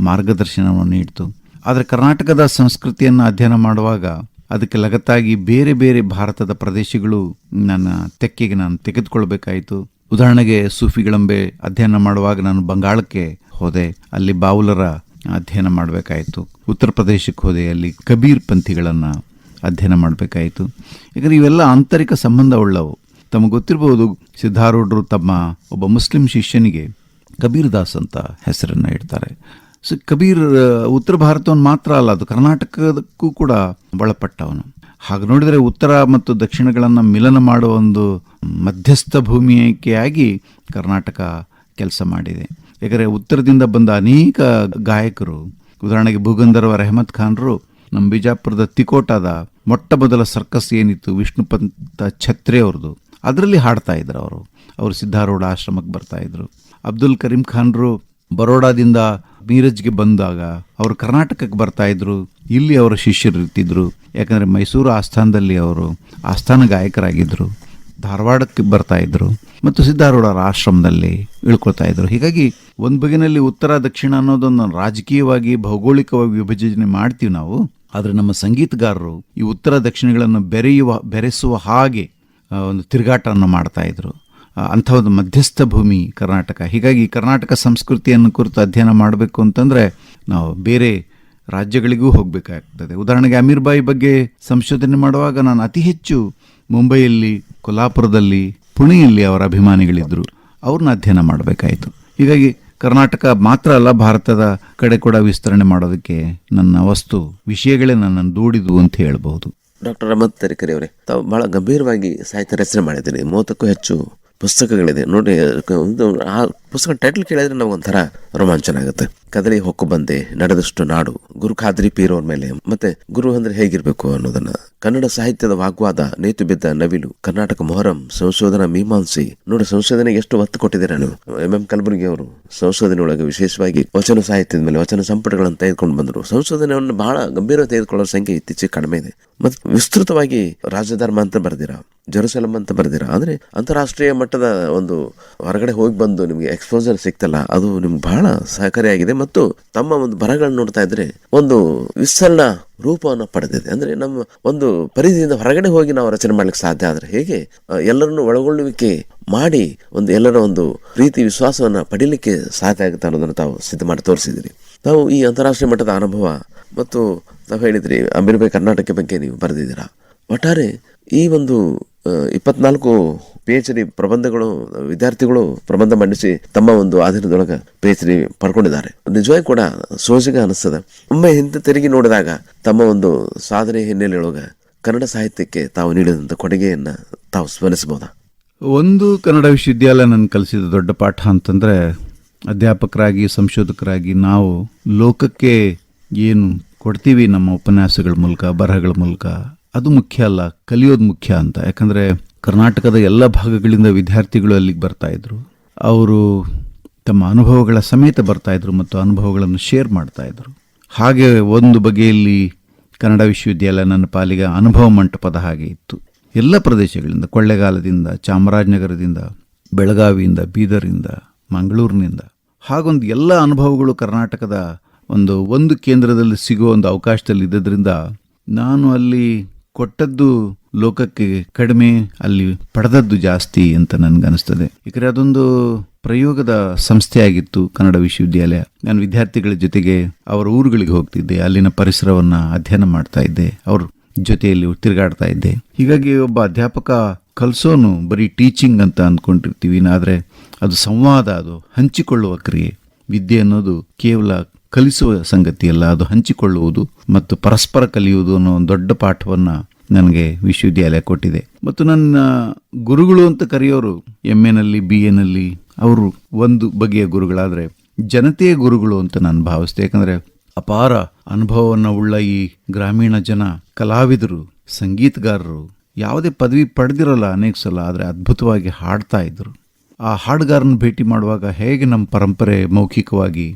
Speaker 3: ಮಾರ್ಗದರ್ಶನವನ್ನು ನೀಡಿತು. ಆದರೆ ಕರ್ನಾಟಕದ ಸಂಸ್ಕೃತಿಯನ್ನು ಅಧ್ಯಯನ ಮಾಡುವಾಗ ಅದಕ್ಕೆ ಲಗತ್ತಾಗಿ ಬೇರೆ ಬೇರೆ ಭಾರತದ ಪ್ರದೇಶಗಳು ನನ್ನ ತೆಕ್ಕೆಗೆ ನಾನು ತೆಗೆದುಕೊಳ್ಬೇಕಾಯಿತು. ಉದಾಹರಣೆಗೆ ಸೂಫಿಗಳಂಬೆ ಅಧ್ಯಯನ ಮಾಡುವಾಗ ನಾನು ಬಂಗಾಳಕ್ಕೆ ಹೋದೆ. ಅಲ್ಲಿ ಬಾವುಲರ ಅಧ್ಯಯನ ಮಾಡಬೇಕಾಯಿತು. ಉತ್ತರ ಪ್ರದೇಶಕ್ಕೆ ಹೋದೆ, ಅಲ್ಲಿ ಕಬೀರ್ ಪಂಥಿಗಳನ್ನು ಅಧ್ಯಯನ ಮಾಡಬೇಕಾಯಿತು. ಯಾಕಂದರೆ ಇವೆಲ್ಲ ಆಂತರಿಕ ಸಂಬಂಧ ಉಳ್ಳವು. ತಮಗೆ ಗೊತ್ತಿರಬಹುದು ಸಿದ್ಧಾರೂಢರು ತಮ್ಮ ಒಬ್ಬ ಮುಸ್ಲಿಂ ಶಿಷ್ಯನಿಗೆ ಕಬೀರ್ ದಾಸ್ ಅಂತ ಹೆಸರನ್ನು ಇಡ್ತಾರೆ. ಸೊ ಕಬೀರ್ ಉತ್ತರ ಭಾರತವನ್ನು ಮಾತ್ರ ಅಲ್ಲ, ಅದು ಕರ್ನಾಟಕಕ್ಕೂ ಕೂಡ ಒಳಪಟ್ಟವನು. ಹಾಗೆ ನೋಡಿದರೆ ಉತ್ತರ ಮತ್ತು ದಕ್ಷಿಣಗಳನ್ನು ಮಿಲನ ಮಾಡುವ ಒಂದು ಮಧ್ಯಸ್ಥ ಭೂಮಿಕೆಯಾಗಿ ಕರ್ನಾಟಕ ಕೆಲಸ ಮಾಡಿದೆ. ಯಾಕಂದರೆ ಉತ್ತರದಿಂದ ಬಂದ ಅನೇಕ ಗಾಯಕರು, ಉದಾಹರಣೆಗೆ ಭೂಗಂಧರ್ವ ರೆಹಮತ್ ಖಾನ್ರು, ನಮ್ಮ ಬಿಜಾಪುರದ ತಿಕೋಟಾದ ಮೊಟ್ಟ ಮೊದಲ ಸರ್ಕಸ್ ಏನಿತ್ತು ವಿಷ್ಣುಪಂತ ಛತ್ರೆ ಅವ್ರದ್ದು, ಅದರಲ್ಲಿ ಹಾಡ್ತಾ ಇದ್ರು ಅವರು. ಅವರು ಸಿದ್ಧಾರೂಢ ಆಶ್ರಮಕ್ಕೆ ಬರ್ತಾ ಇದ್ರು. ಅಬ್ದುಲ್ ಕರೀಂ ಖಾನ್ರು ಬರೋಡಾದಿಂದ ಮೀರಜ್ಗೆ ಬಂದಾಗ ಅವರು ಕರ್ನಾಟಕಕ್ಕೆ ಬರ್ತಾ ಇದ್ರು, ಇಲ್ಲಿ ಅವರ ಶಿಷ್ಯರು ಇರ್ತಿದ್ರು. ಯಾಕಂದರೆ ಮೈಸೂರು ಆಸ್ಥಾನದಲ್ಲಿ ಅವರು ಆಸ್ಥಾನ ಗಾಯಕರಾಗಿದ್ದರು ಧಾರವಾಡಕ್ಕೆ ಬರ್ತಾ ಇದ್ರು ಮತ್ತು ಸಿದ್ಧಾರೂಢರ ಆಶ್ರಮದಲ್ಲಿ ಇಳ್ಕೊಳ್ತಾ ಇದ್ರು. ಹೀಗಾಗಿ ಒಂದು ಬಗೆಯಲ್ಲಿ ಉತ್ತರ, ದಕ್ಷಿಣ ಅನ್ನೋದನ್ನು ರಾಜಕೀಯವಾಗಿ, ಭೌಗೋಳಿಕವಾಗಿ ವಿಭಜನೆ ಮಾಡ್ತೀವಿ ನಾವು. ಆದರೆ ನಮ್ಮ ಸಂಗೀತಗಾರರು ಈ ಉತ್ತರ, ದಕ್ಷಿಣಗಳನ್ನು ಬೆರೆಯುವ, ಬೆರೆಸುವ ಹಾಗೆ ಒಂದು ತಿರುಗಾಟವನ್ನು ಮಾಡ್ತಾ ಇದ್ರು. ಅಂಥ ಒಂದು ಮಧ್ಯಸ್ಥ ಭೂಮಿ ಕರ್ನಾಟಕ. ಹೀಗಾಗಿ ಕರ್ನಾಟಕ ಸಂಸ್ಕೃತಿಯನ್ನು ಕುರಿತು ಅಧ್ಯಯನ ಮಾಡಬೇಕು ಅಂತಂದರೆ ನಾವು ಬೇರೆ ರಾಜ್ಯಗಳಿಗೂ ಹೋಗಬೇಕಾಗ್ತದೆ. ಉದಾಹರಣೆಗೆ ಅಮೀರ್ ಬಾಯಿ ಬಗ್ಗೆ ಸಂಶೋಧನೆ ಮಾಡುವಾಗ ನಾನು ಅತಿ ಹೆಚ್ಚು ಮುಂಬೈಯಲ್ಲಿ ಕೊಲ್ಲಾಪುರದಲ್ಲಿ ಪುಣೆಯಲ್ಲಿ ಅವರ ಅಭಿಮಾನಿಗಳಿದ್ದರು ಅವ್ರನ್ನ ಅಧ್ಯಯನ ಮಾಡಬೇಕಾಯಿತು. ಹೀಗಾಗಿ ಕರ್ನಾಟಕ ಮಾತ್ರ ಅಲ್ಲ, ಭಾರತದ ಕಡೆ ಕೂಡ ವಿಸ್ತರಣೆ ಮಾಡೋದಕ್ಕೆ ನನ್ನ ವಸ್ತು, ವಿಷಯಗಳೇ ನನ್ನನ್ನು ದೂಡಿದು ಅಂತ ಹೇಳಬಹುದು.
Speaker 2: ಡಾಕ್ಟರ್ ರಮತ್ ತರಿಕರಿ ಅವರೇ, ತಾವು ಬಹಳ ಗಂಭೀರವಾಗಿ ಸಾಹಿತ್ಯ ರಚನೆ ಮಾಡಿದ್ದೀರಿ. ಮೂವತ್ತಕ್ಕೂ ಹೆಚ್ಚು ಪುಸ್ತಕಗಳಿದೆ. ನೋಡಿ, ಒಂದು ಆ ಪುಸ್ತಕ ಟೈಟಲ್ ಕೇಳಿದ್ರೆ ನಮಗೊಂಥರ ರೋಮಾಂಚನ ಆಗುತ್ತೆ. ಕದಲಿ ಹೊಕ್ಕು ಬಂದೆ, ನಡೆದಷ್ಟು ನಾಡು. ಗುರು ಖಾದ್ರಿ ಪೀರೋರ್ ಮೇಲೆ. ಮತ್ತೆ ಗುರು ಅಂದ್ರೆ ಹೇಗಿರ್ಬೇಕು ಅನ್ನೋದನ್ನ. ಕನ್ನಡ ಸಾಹಿತ್ಯದ ವಾಗ್ವಾದ, ನೇತು ಬಿದ್ದ ನವಿಲು, ಕರ್ನಾಟಕ ಮೊಹರಂ, ಸಂಶೋಧನಾ ಮೀಮಾಂಸಿ. ನೋಡಿ, ಸಂಶೋಧನೆಗೆ ಎಷ್ಟು ಒತ್ತು ಕೊಟ್ಟಿದ್ದೀರ ನೀವು? ಎಂ ಎಂ ಕಲಬುರ್ಗಿ ಅವರು ಸಂಶೋಧನೆ ಒಳಗೆ ವಿಶೇಷವಾಗಿ ವಚನ ಸಾಹಿತ್ಯದ ಮೇಲೆ ವಚನ ಸಂಪುಟಗಳನ್ನು ತೆಗೆದುಕೊಂಡು ಬಂದರು. ಸಂಶೋಧನೆಯನ್ನು ಬಹಳ ಗಂಭೀರ ತೆಗೆದುಕೊಳ್ಳೋ ಸಂಖ್ಯೆ ಇತ್ತೀಚೆಗೆ ಕಡಿಮೆ ಇದೆ. ಮತ್ತೆ ವಿಸ್ತೃತವಾಗಿ ರಾಜಧರ್ಮ ಅಂತ ಬರ್ದಿರಾ? ಜೆರುಸಲಂ ಅಂತ ಬರ್ದಿರಾ? ಅಂದ್ರೆ ಅಂತಾರಾಷ್ಟ್ರೀಯ ಮಟ್ಟದ ಒಂದು ಹೊರಗಡೆ ಹೋಗಿ ಬಂದು ನಿಮಗೆ ಎಕ್ಸ್ಪೋಜರ್ ಸಿಕ್ತಲ್ಲ, ಅದು ನಿಮ್ಗೆ ಬಹಳ ಸಹಕಾರಿಯಾಗಿದೆ ಮತ್ತು ತಮ್ಮ ಒಂದು ಬರಗಳನ್ನು ನೋಡ್ತಾ ಇದ್ರೆ, ಒಂದು ವಿಸ್ತರಣ ರೂಪವನ್ನು ಪಡೆದಿದೆ. ಅಂದ್ರೆ ನಮ್ಮ ಒಂದು ಪರಿಧಿಯಿಂದ ಹೊರಗಡೆ ಹೋಗಿ ನಾವು ರಚನೆ ಮಾಡ್ಲಿಕ್ಕೆ ಸಾಧ್ಯ ಆದ್ರೆ ಹೇಗೆ ಎಲ್ಲರನ್ನು ಒಳಗೊಳ್ಳುವಿಕೆ ಮಾಡಿ ಒಂದು ಎಲ್ಲರ ಒಂದು ಪ್ರೀತಿ, ವಿಶ್ವಾಸವನ್ನ ಪಡೀಲಿಕ್ಕೆ ಸಾಧ್ಯ ಆಗುತ್ತೆ ಅನ್ನೋದನ್ನು ತಾವು ಸಿದ್ಧ ಮಾಡಿ ತೋರಿಸಿದಿರಿ ತಾವು ಈ ಅಂತಾರಾಷ್ಟ್ರೀಯ ಮಟ್ಟದ ಅನುಭವ ಮತ್ತು ತಾವು ಹೇಳಿದ್ರಿ ಅಂಬಿರ್ಬೈ ಕರ್ನಾಟಕ ಬಗ್ಗೆ ನೀವು ಬರೆದಿದ್ದೀರಾ. ಒಟ್ಟಾರೆ ಈ ಒಂದು ಇಪ್ಪತ್ನಾಲ್ಕು ಪಿ ಎಚ್ ಡಿ ಪ್ರಬಂಧಗಳು, ವಿದ್ಯಾರ್ಥಿಗಳು ಪ್ರಬಂಧ ಮಂಡಿಸಿ ತಮ್ಮ ಒಂದು ಆಧಾರದೊಳಗೆ ಪಿ ಎಚ್ ಡಿ ಪಡ್ಕೊಂಡಿದ್ದಾರೆ. ನಿಜವಾಗಿ ಕೂಡ ಸೋಜಿಗ ಅನಿಸ್ತದೆ. ಒಮ್ಮೆ ಹಿಂದೆ ತಿರುಗಿ ನೋಡಿದಾಗ ತಮ್ಮ ಒಂದು ಸಾಧನೆ ಹಿನ್ನೆಲೆಯೊಳಗೆ ಕನ್ನಡ ಸಾಹಿತ್ಯಕ್ಕೆ ತಾವು ನೀಡಿದಂಥ ಕೊಡುಗೆಯನ್ನ ತಾವು ಸ್ಮರಿಸಬಹುದಾ?
Speaker 3: ಒಂದು ಕನ್ನಡ ವಿಶ್ವವಿದ್ಯಾಲಯ ನನ್ನ ಕಲಿಸಿದ ದೊಡ್ಡ ಪಾಠ ಅಂತಂದರೆ ಅಧ್ಯಾಪಕರಾಗಿ, ಸಂಶೋಧಕರಾಗಿ ನಾವು ಲೋಕಕ್ಕೆ ಏನು ಕೊಡ್ತೀವಿ ನಮ್ಮ ಉಪನ್ಯಾಸಗಳ ಮೂಲಕ, ಬರಹಗಳ ಮೂಲಕ, ಅದು ಮುಖ್ಯ ಅಲ್ಲ, ಕಲಿಯೋದು ಮುಖ್ಯ ಅಂತ. ಯಾಕಂದರೆ ಕರ್ನಾಟಕದ ಎಲ್ಲ ಭಾಗಗಳಿಂದ ವಿದ್ಯಾರ್ಥಿಗಳು ಅಲ್ಲಿಗೆ ಬರ್ತಾಯಿದ್ರು ಅವರು ತಮ್ಮ ಅನುಭವಗಳ ಸಮೇತ ಬರ್ತಾಯಿದ್ರು ಮತ್ತು ಅನುಭವಗಳನ್ನು ಶೇರ್ ಮಾಡ್ತಾಯಿದ್ರು ಹಾಗೆ ಒಂದು ಬಗೆಯಲ್ಲಿ ಕನ್ನಡ ವಿಶ್ವವಿದ್ಯಾಲಯ ನನ್ನ ಪಾಲಿಗೆ ಅನುಭವ ಮಂಟಪದ ಹಾಗೆ ಇತ್ತು. ಎಲ್ಲ ಪ್ರದೇಶಗಳಿಂದ, ಕೊಳ್ಳೆಗಾಲದಿಂದ, ಚಾಮರಾಜನಗರದಿಂದ, ಬೆಳಗಾವಿಯಿಂದ ಬೀದರಿಂದ ಮಂಗಳೂರಿನಿಂದ, ಹಾಗೊಂದು ಎಲ್ಲ ಅನುಭವಗಳು ಕರ್ನಾಟಕದ ಒಂದು ಒಂದು ಕೇಂದ್ರದಲ್ಲಿ ಸಿಗೋ ಒಂದು ಅವಕಾಶದಲ್ಲಿ ಇದ್ದರಿಂದ ನಾನು ಅಲ್ಲಿ ಕೊಟ್ಟದ್ದು ಲೋಕಕ್ಕೆ ಕಡಿಮೆ, ಅಲ್ಲಿ ಪಡೆದದ್ದು ಜಾಸ್ತಿ ಅಂತ ನನಗನ್ನಿಸ್ತದೆ. ಯಾಕಂದರೆ ಅದೊಂದು ಪ್ರಯೋಗದ ಸಂಸ್ಥೆಯಾಗಿತ್ತು ಕನ್ನಡ ವಿಶ್ವವಿದ್ಯಾಲಯ. ನಾನು ವಿದ್ಯಾರ್ಥಿಗಳ ಜೊತೆಗೆ ಅವರ ಊರುಗಳಿಗೆ ಹೋಗ್ತಿದ್ದೆ, ಅಲ್ಲಿನ ಪರಿಸರವನ್ನ ಅಧ್ಯಯನ ಮಾಡ್ತಾ ಇದ್ದೆ, ಅವ್ರ ಜೊತೆಯಲ್ಲಿ ತಿರುಗಾಡ್ತಾ ಇದ್ದೆ. ಹೀಗಾಗಿ ಒಬ್ಬ ಅಧ್ಯಾಪಕ ಕಲಿಸೋನು ಬರೀ ಟೀಚಿಂಗ್ ಅಂತ ಅಂದ್ಕೊಂಡಿರ್ತೀವಿ ಆದರೆ ಅದು ಸಂವಾದ, ಅದು ಹಂಚಿಕೊಳ್ಳುವ ಕ್ರಿಯೆ. ವಿದ್ಯೆ ಅನ್ನೋದು ಕೇವಲ ಕಲಿಸುವ ಸಂಗತಿಯಲ್ಲ, ಅದು ಹಂಚಿಕೊಳ್ಳುವುದು ಮತ್ತು ಪರಸ್ಪರ ಕಲಿಯುವುದು ಅನ್ನೋ ಒಂದು ದೊಡ್ಡ ಪಾಠವನ್ನು ನನಗೆ ವಿಶ್ವವಿದ್ಯಾಲಯ ಕೊಟ್ಟಿದೆ. ಮತ್ತು ನನ್ನ ಗುರುಗಳು ಅಂತ ಕರೆಯೋರು ಎಂ ಎನಲ್ಲಿ ಬಿ ಎನಲ್ಲಿ ಅವರು ಒಂದು ಬಗೆಯ ಗುರುಗಳಾದರೆ ಜನತೆಯ ಗುರುಗಳು ಅಂತ ನಾನು ಭಾವಿಸ್ತೆ ಯಾಕಂದರೆ ಅಪಾರ ಅನುಭವವನ್ನು ಉಳ್ಳ ಈ ಗ್ರಾಮೀಣ ಜನ ಕಲಾವಿದರು, ಸಂಗೀತಗಾರರು ಯಾವುದೇ ಪದವಿ ಪಡೆದಿರಲ್ಲ ಅನೇಕ ಸಲ, ಆದರೆ ಅದ್ಭುತವಾಗಿ ಹಾಡ್ತಾ ಇದ್ರು. ಆ ಹಾಡುಗಾರನ ಭೇಟಿ ಮಾಡುವಾಗ ಹೇಗೆ ನಮ್ಮ ಪರಂಪರೆ ಮೌಖಿಕವಾಗಿ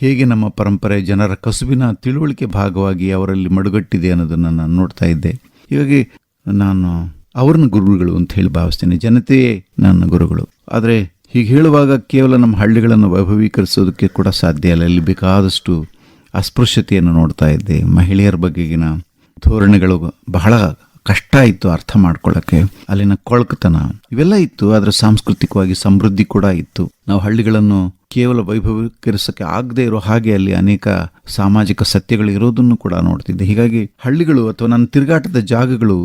Speaker 3: ಹೇಗೆ ನಮ್ಮ ಪರಂಪರೆ ಜನರ ಕಸುಬಿನ ತಿಳುವಳಿಕೆ ಭಾಗವಾಗಿ ಅವರಲ್ಲಿ ಮಡುಗಟ್ಟಿದೆ ಅನ್ನೋದನ್ನು ನಾನು ನೋಡ್ತಾ ಇದ್ದೆ. ಹೀಗಾಗಿ ನಾನು ಅವ್ರನ್ನ ಗುರುಗಳು ಅಂತ ಹೇಳಿ ಭಾವಿಸ್ತೇನೆ. ಜನತೆಯೇ ನನ್ನ ಗುರುಗಳು. ಆದರೆ ಹೀಗೆ ಹೇಳುವಾಗ ಕೇವಲ ನಮ್ಮ ಹಳ್ಳಿಗಳನ್ನು ವೈಭವೀಕರಿಸೋದಕ್ಕೆ ಕೂಡ ಸಾಧ್ಯ ಇಲ್ಲ. ಅಲ್ಲಿ ಬೇಕಾದಷ್ಟು ಅಸ್ಪೃಶ್ಯತೆಯನ್ನು ನೋಡ್ತಾ ಇದ್ದೆ. ಮಹಿಳೆಯರ ಬಗೆಗಿನ ಧೋರಣೆಗಳು ಬಹಳ ಕಷ್ಟ ಇತ್ತು ಅರ್ಥ ಮಾಡ್ಕೊಳ್ಳೋಕ್ಕೆ ಅಲ್ಲಿನ ಕೊಳಕತನ, ಇವೆಲ್ಲ ಇತ್ತು, ಆದರೆ ಸಾಂಸ್ಕೃತಿಕವಾಗಿ ಸಮೃದ್ಧಿ ಕೂಡ ಇತ್ತು. ನಾವು ಹಳ್ಳಿಗಳನ್ನು ಕೇವಲ ವೈಭವೀಕರಿಸಕ್ಕೆ ಆಗದೆ ಇರೋ ಹಾಗೆ ಅಲ್ಲಿ ಅನೇಕ ಸಾಮಾಜಿಕ ಸತ್ಯಗಳು ಇರೋದನ್ನು ಕೂಡ ನೋಡ್ತಿದ್ದೆ. ಹೀಗಾಗಿ ಹಳ್ಳಿಗಳು ಅಥವಾ ನನ್ನ ತಿರುಗಾಟದ ಜಾಗಗಳು,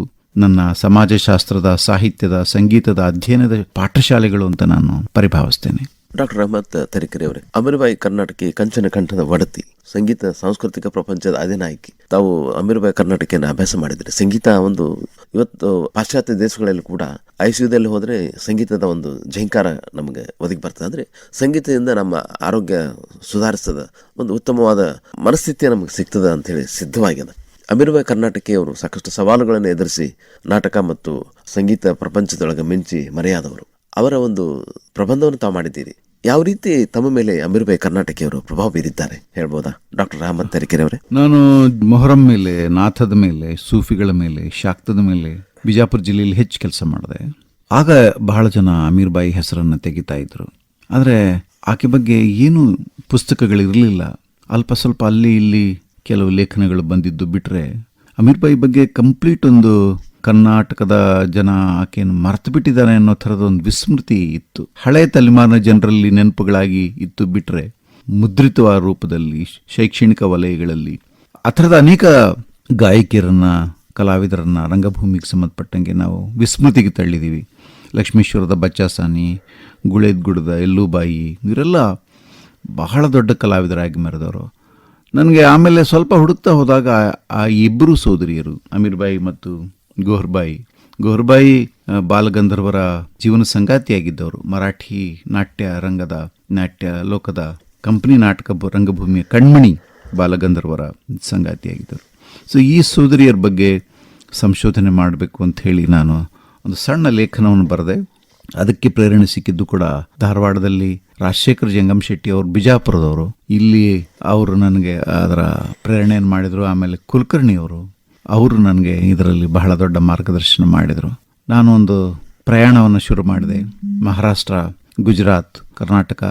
Speaker 3: ನನ್ನ ಸಮಾಜಶಾಸ್ತ್ರದ, ಸಾಹಿತ್ಯದ, ಸಂಗೀತದ ಅಧ್ಯಯನದ ಪಾಠಶಾಲೆಗಳು ಅಂತ ನಾನು ಪರಿಭಾವಿಸ್ತೇನೆ.
Speaker 2: ಡಾಕ್ಟರ್ ರಹಮತ್ ತರೀಕೆರೆ ಅವರೇ. ಅಮೀರ್ಬಾಯಿ ಕರ್ನಾಟಕಿ ಕಂಚನ ಕಂಠದ ಒಡತಿ, ಸಂಗೀತ ಸಾಂಸ್ಕೃತಿಕ ಪ್ರಪಂಚದ ಅಧಿನಾಯಕಿ. ತಾವು ಅಮೀರ್ಬಾಯಿ ಕರ್ನಾಟಕಿಯನ್ನು ಅಭ್ಯಾಸ ಮಾಡಿದ್ರಿ. ಸಂಗೀತ ಒಂದು ಇವತ್ತು ಪಾಶ್ಚಾತ್ಯ ದೇಶಗಳಲ್ಲಿ ಕೂಡ ಐಸಿಯುದಲ್ಲಿ ಹೋದರೆ ಸಂಗೀತದ ಒಂದು ಝಂಕಾರ ನಮಗೆ ಒದಗಿ ಬರ್ತದೆ. ಅಂದ್ರೆ ಸಂಗೀತದಿಂದ ನಮ್ಮ ಆರೋಗ್ಯ ಸುಧಾರಿಸ್ತದ, ಒಂದು ಉತ್ತಮವಾದ ಮನಸ್ಥಿತಿ ನಮಗೆ ಸಿಗ್ತದೆ ಅಂತ ಹೇಳಿ ಸಿದ್ಧವಾಗಿದೆ ಅಮೀರ್ಬಾಯಿ ಕರ್ನಾಟಕಿಯವರು ಸಾಕಷ್ಟು ಸವಾಲುಗಳನ್ನು ಎದುರಿಸಿ ನಾಟಕ ಮತ್ತು ಸಂಗೀತ ಪ್ರಪಂಚದೊಳಗೆ ಮಿಂಚಿ ಮರೆಯಾದವರು. ಅವರ ಒಂದು ಪ್ರಬಂಧವನ್ನು ತಾವು ಮಾಡಿದ್ದೀರಿ. ಯಾವ ರೀತಿ ತಮ್ಮ ಮೇಲೆ ಅಮೀರ್ ಕರ್ನಾಟಕಿಯವರು ಪ್ರಭಾವ ಬೀರಿದ್ದಾರೆ ಹೇಳ್ಬೋದಾ? ಡಾಕ್ಟರ್ ರಾಮತ್ ತರೀಕೆರೆ ಅವರೇ.
Speaker 3: ನಾನು ಮೊಹರಂ ಮೇಲೆ, ನಾಥದ ಮೇಲೆ, ಸೂಫಿಗಳ ಮೇಲೆ, ಶಾಕ್ತದ ಮೇಲೆ ಬಿಜಾಪುರ ಜಿಲ್ಲೆಯಲ್ಲಿ ಹೆಚ್ಚು ಕೆಲಸ ಮಾಡಿದೆ. ಆಗ ಬಹಳ ಜನ ಅಮೀರ್ ಬಾಯಿ ಹೆಸರನ್ನು ತೆಗಿತಾ ಇದ್ರು. ಆದರೆ ಆಕೆ ಬಗ್ಗೆ ಏನು ಪುಸ್ತಕಗಳಿರಲಿಲ್ಲ. ಅಲ್ಪ ಸ್ವಲ್ಪ ಅಲ್ಲಿ ಇಲ್ಲಿ ಕೆಲವು ಲೇಖನಗಳು ಬಂದಿದ್ದು ಬಿಟ್ಟರೆ ಅಮೀರ್ ಬಾಯಿ ಬಗ್ಗೆ ಕಂಪ್ಲೀಟ್ ಒಂದು ಕರ್ನಾಟಕದ ಜನ ಆಕೆಯನ್ನು ಮರೆತು ಬಿಟ್ಟಿದ್ದಾರೆ ಅನ್ನೋ ಥರದ ಒಂದು ವಿಸ್ಮೃತಿ ಇತ್ತು. ಹಳೆ ತಲೆಮಾರಿನ ಜನರಲ್ಲಿ ನೆನಪುಗಳಾಗಿ ಇತ್ತು ಬಿಟ್ಟರೆ ಮುದ್ರಿತವಾದ ರೂಪದಲ್ಲಿ, ಶೈಕ್ಷಣಿಕ ವಲಯಗಳಲ್ಲಿ ಆ ಥರದ ಅನೇಕ ಗಾಯಕಿಯರನ್ನು, ಕಲಾವಿದರನ್ನ, ರಂಗಭೂಮಿಗೆ ಸಂಬಂಧಪಟ್ಟಂಗೆ ನಾವು ವಿಸ್ಮೃತಿಗೆ ತಳ್ಳಿದ್ದೀವಿ. ಲಕ್ಷ್ಮೀಶ್ವರದ, ಬಚ್ಚಾಸಾನಿ, ಗುಳೇದ್ಗುಡದ, ಎಲ್ಲೂಬಾಯಿ ಇವರೆಲ್ಲ ಬಹಳ ದೊಡ್ಡ ಕಲಾವಿದರಾಗಿ ಮೆರೆದವರು. ನನಗೆ ಆಮೇಲೆ ಸ್ವಲ್ಪ ಹುಡುಕ್ತಾ ಹೋದಾಗ ಆ ಇಬ್ಬರು ಸೋದರಿಯರು ಅಮೀರ್ಬಾಯಿ ಮತ್ತು ಗೋಹರ್ಬಾಯಿ ಆ, ಬಾಲಗಂಧರ್ವರ ಜೀವನ ಸಂಗಾತಿಯಾಗಿದ್ದವರು. ಮರಾಠಿ ನಾಟ್ಯ ರಂಗದ ನಾಟ್ಯ ಲೋಕದ ಕಂಪನಿ ನಾಟಕ ರಂಗಭೂಮಿಯ ಕಣ್ಮಣಿ ಬಾಲಗಂಧರ್ವರ ಸಂಗಾತಿಯಾಗಿದ್ದರು ಸೊ ಈ ಸೋದರಿಯರ ಬಗ್ಗೆ ಸಂಶೋಧನೆ ಮಾಡಬೇಕು ಅಂತ ಹೇಳಿ ನಾನು ಒಂದು ಸಣ್ಣ ಲೇಖನವನ್ನು ಬರೆದೆ. ಅದಕ್ಕೆ ಪ್ರೇರಣೆ ಸಿಕ್ಕಿದ್ದು ಕೂಡ ಧಾರವಾಡದಲ್ಲಿ ರಾಜಶೇಖರ್ ಜಂಗಮ್ ಶೆಟ್ಟಿ ಅವರು ಬಿಜಾಪುರದವರು. ಇಲ್ಲಿ ಅವರು ನನಗೆ ಅದರ ಪ್ರೇರಣೆಯನ್ನು ಮಾಡಿದರು. ಆಮೇಲೆ ಕುಲಕರ್ಣಿ ಅವರು ನನಗೆ ಇದರಲ್ಲಿ ಬಹಳ ದೊಡ್ಡ ಮಾರ್ಗದರ್ಶನ ಮಾಡಿದರು. ನಾನು ಒಂದು ಪ್ರಯಾಣವನ್ನು ಶುರು ಮಾಡಿದೆ. ಮಹಾರಾಷ್ಟ್ರ, ಗುಜರಾತ್, ಕರ್ನಾಟಕ,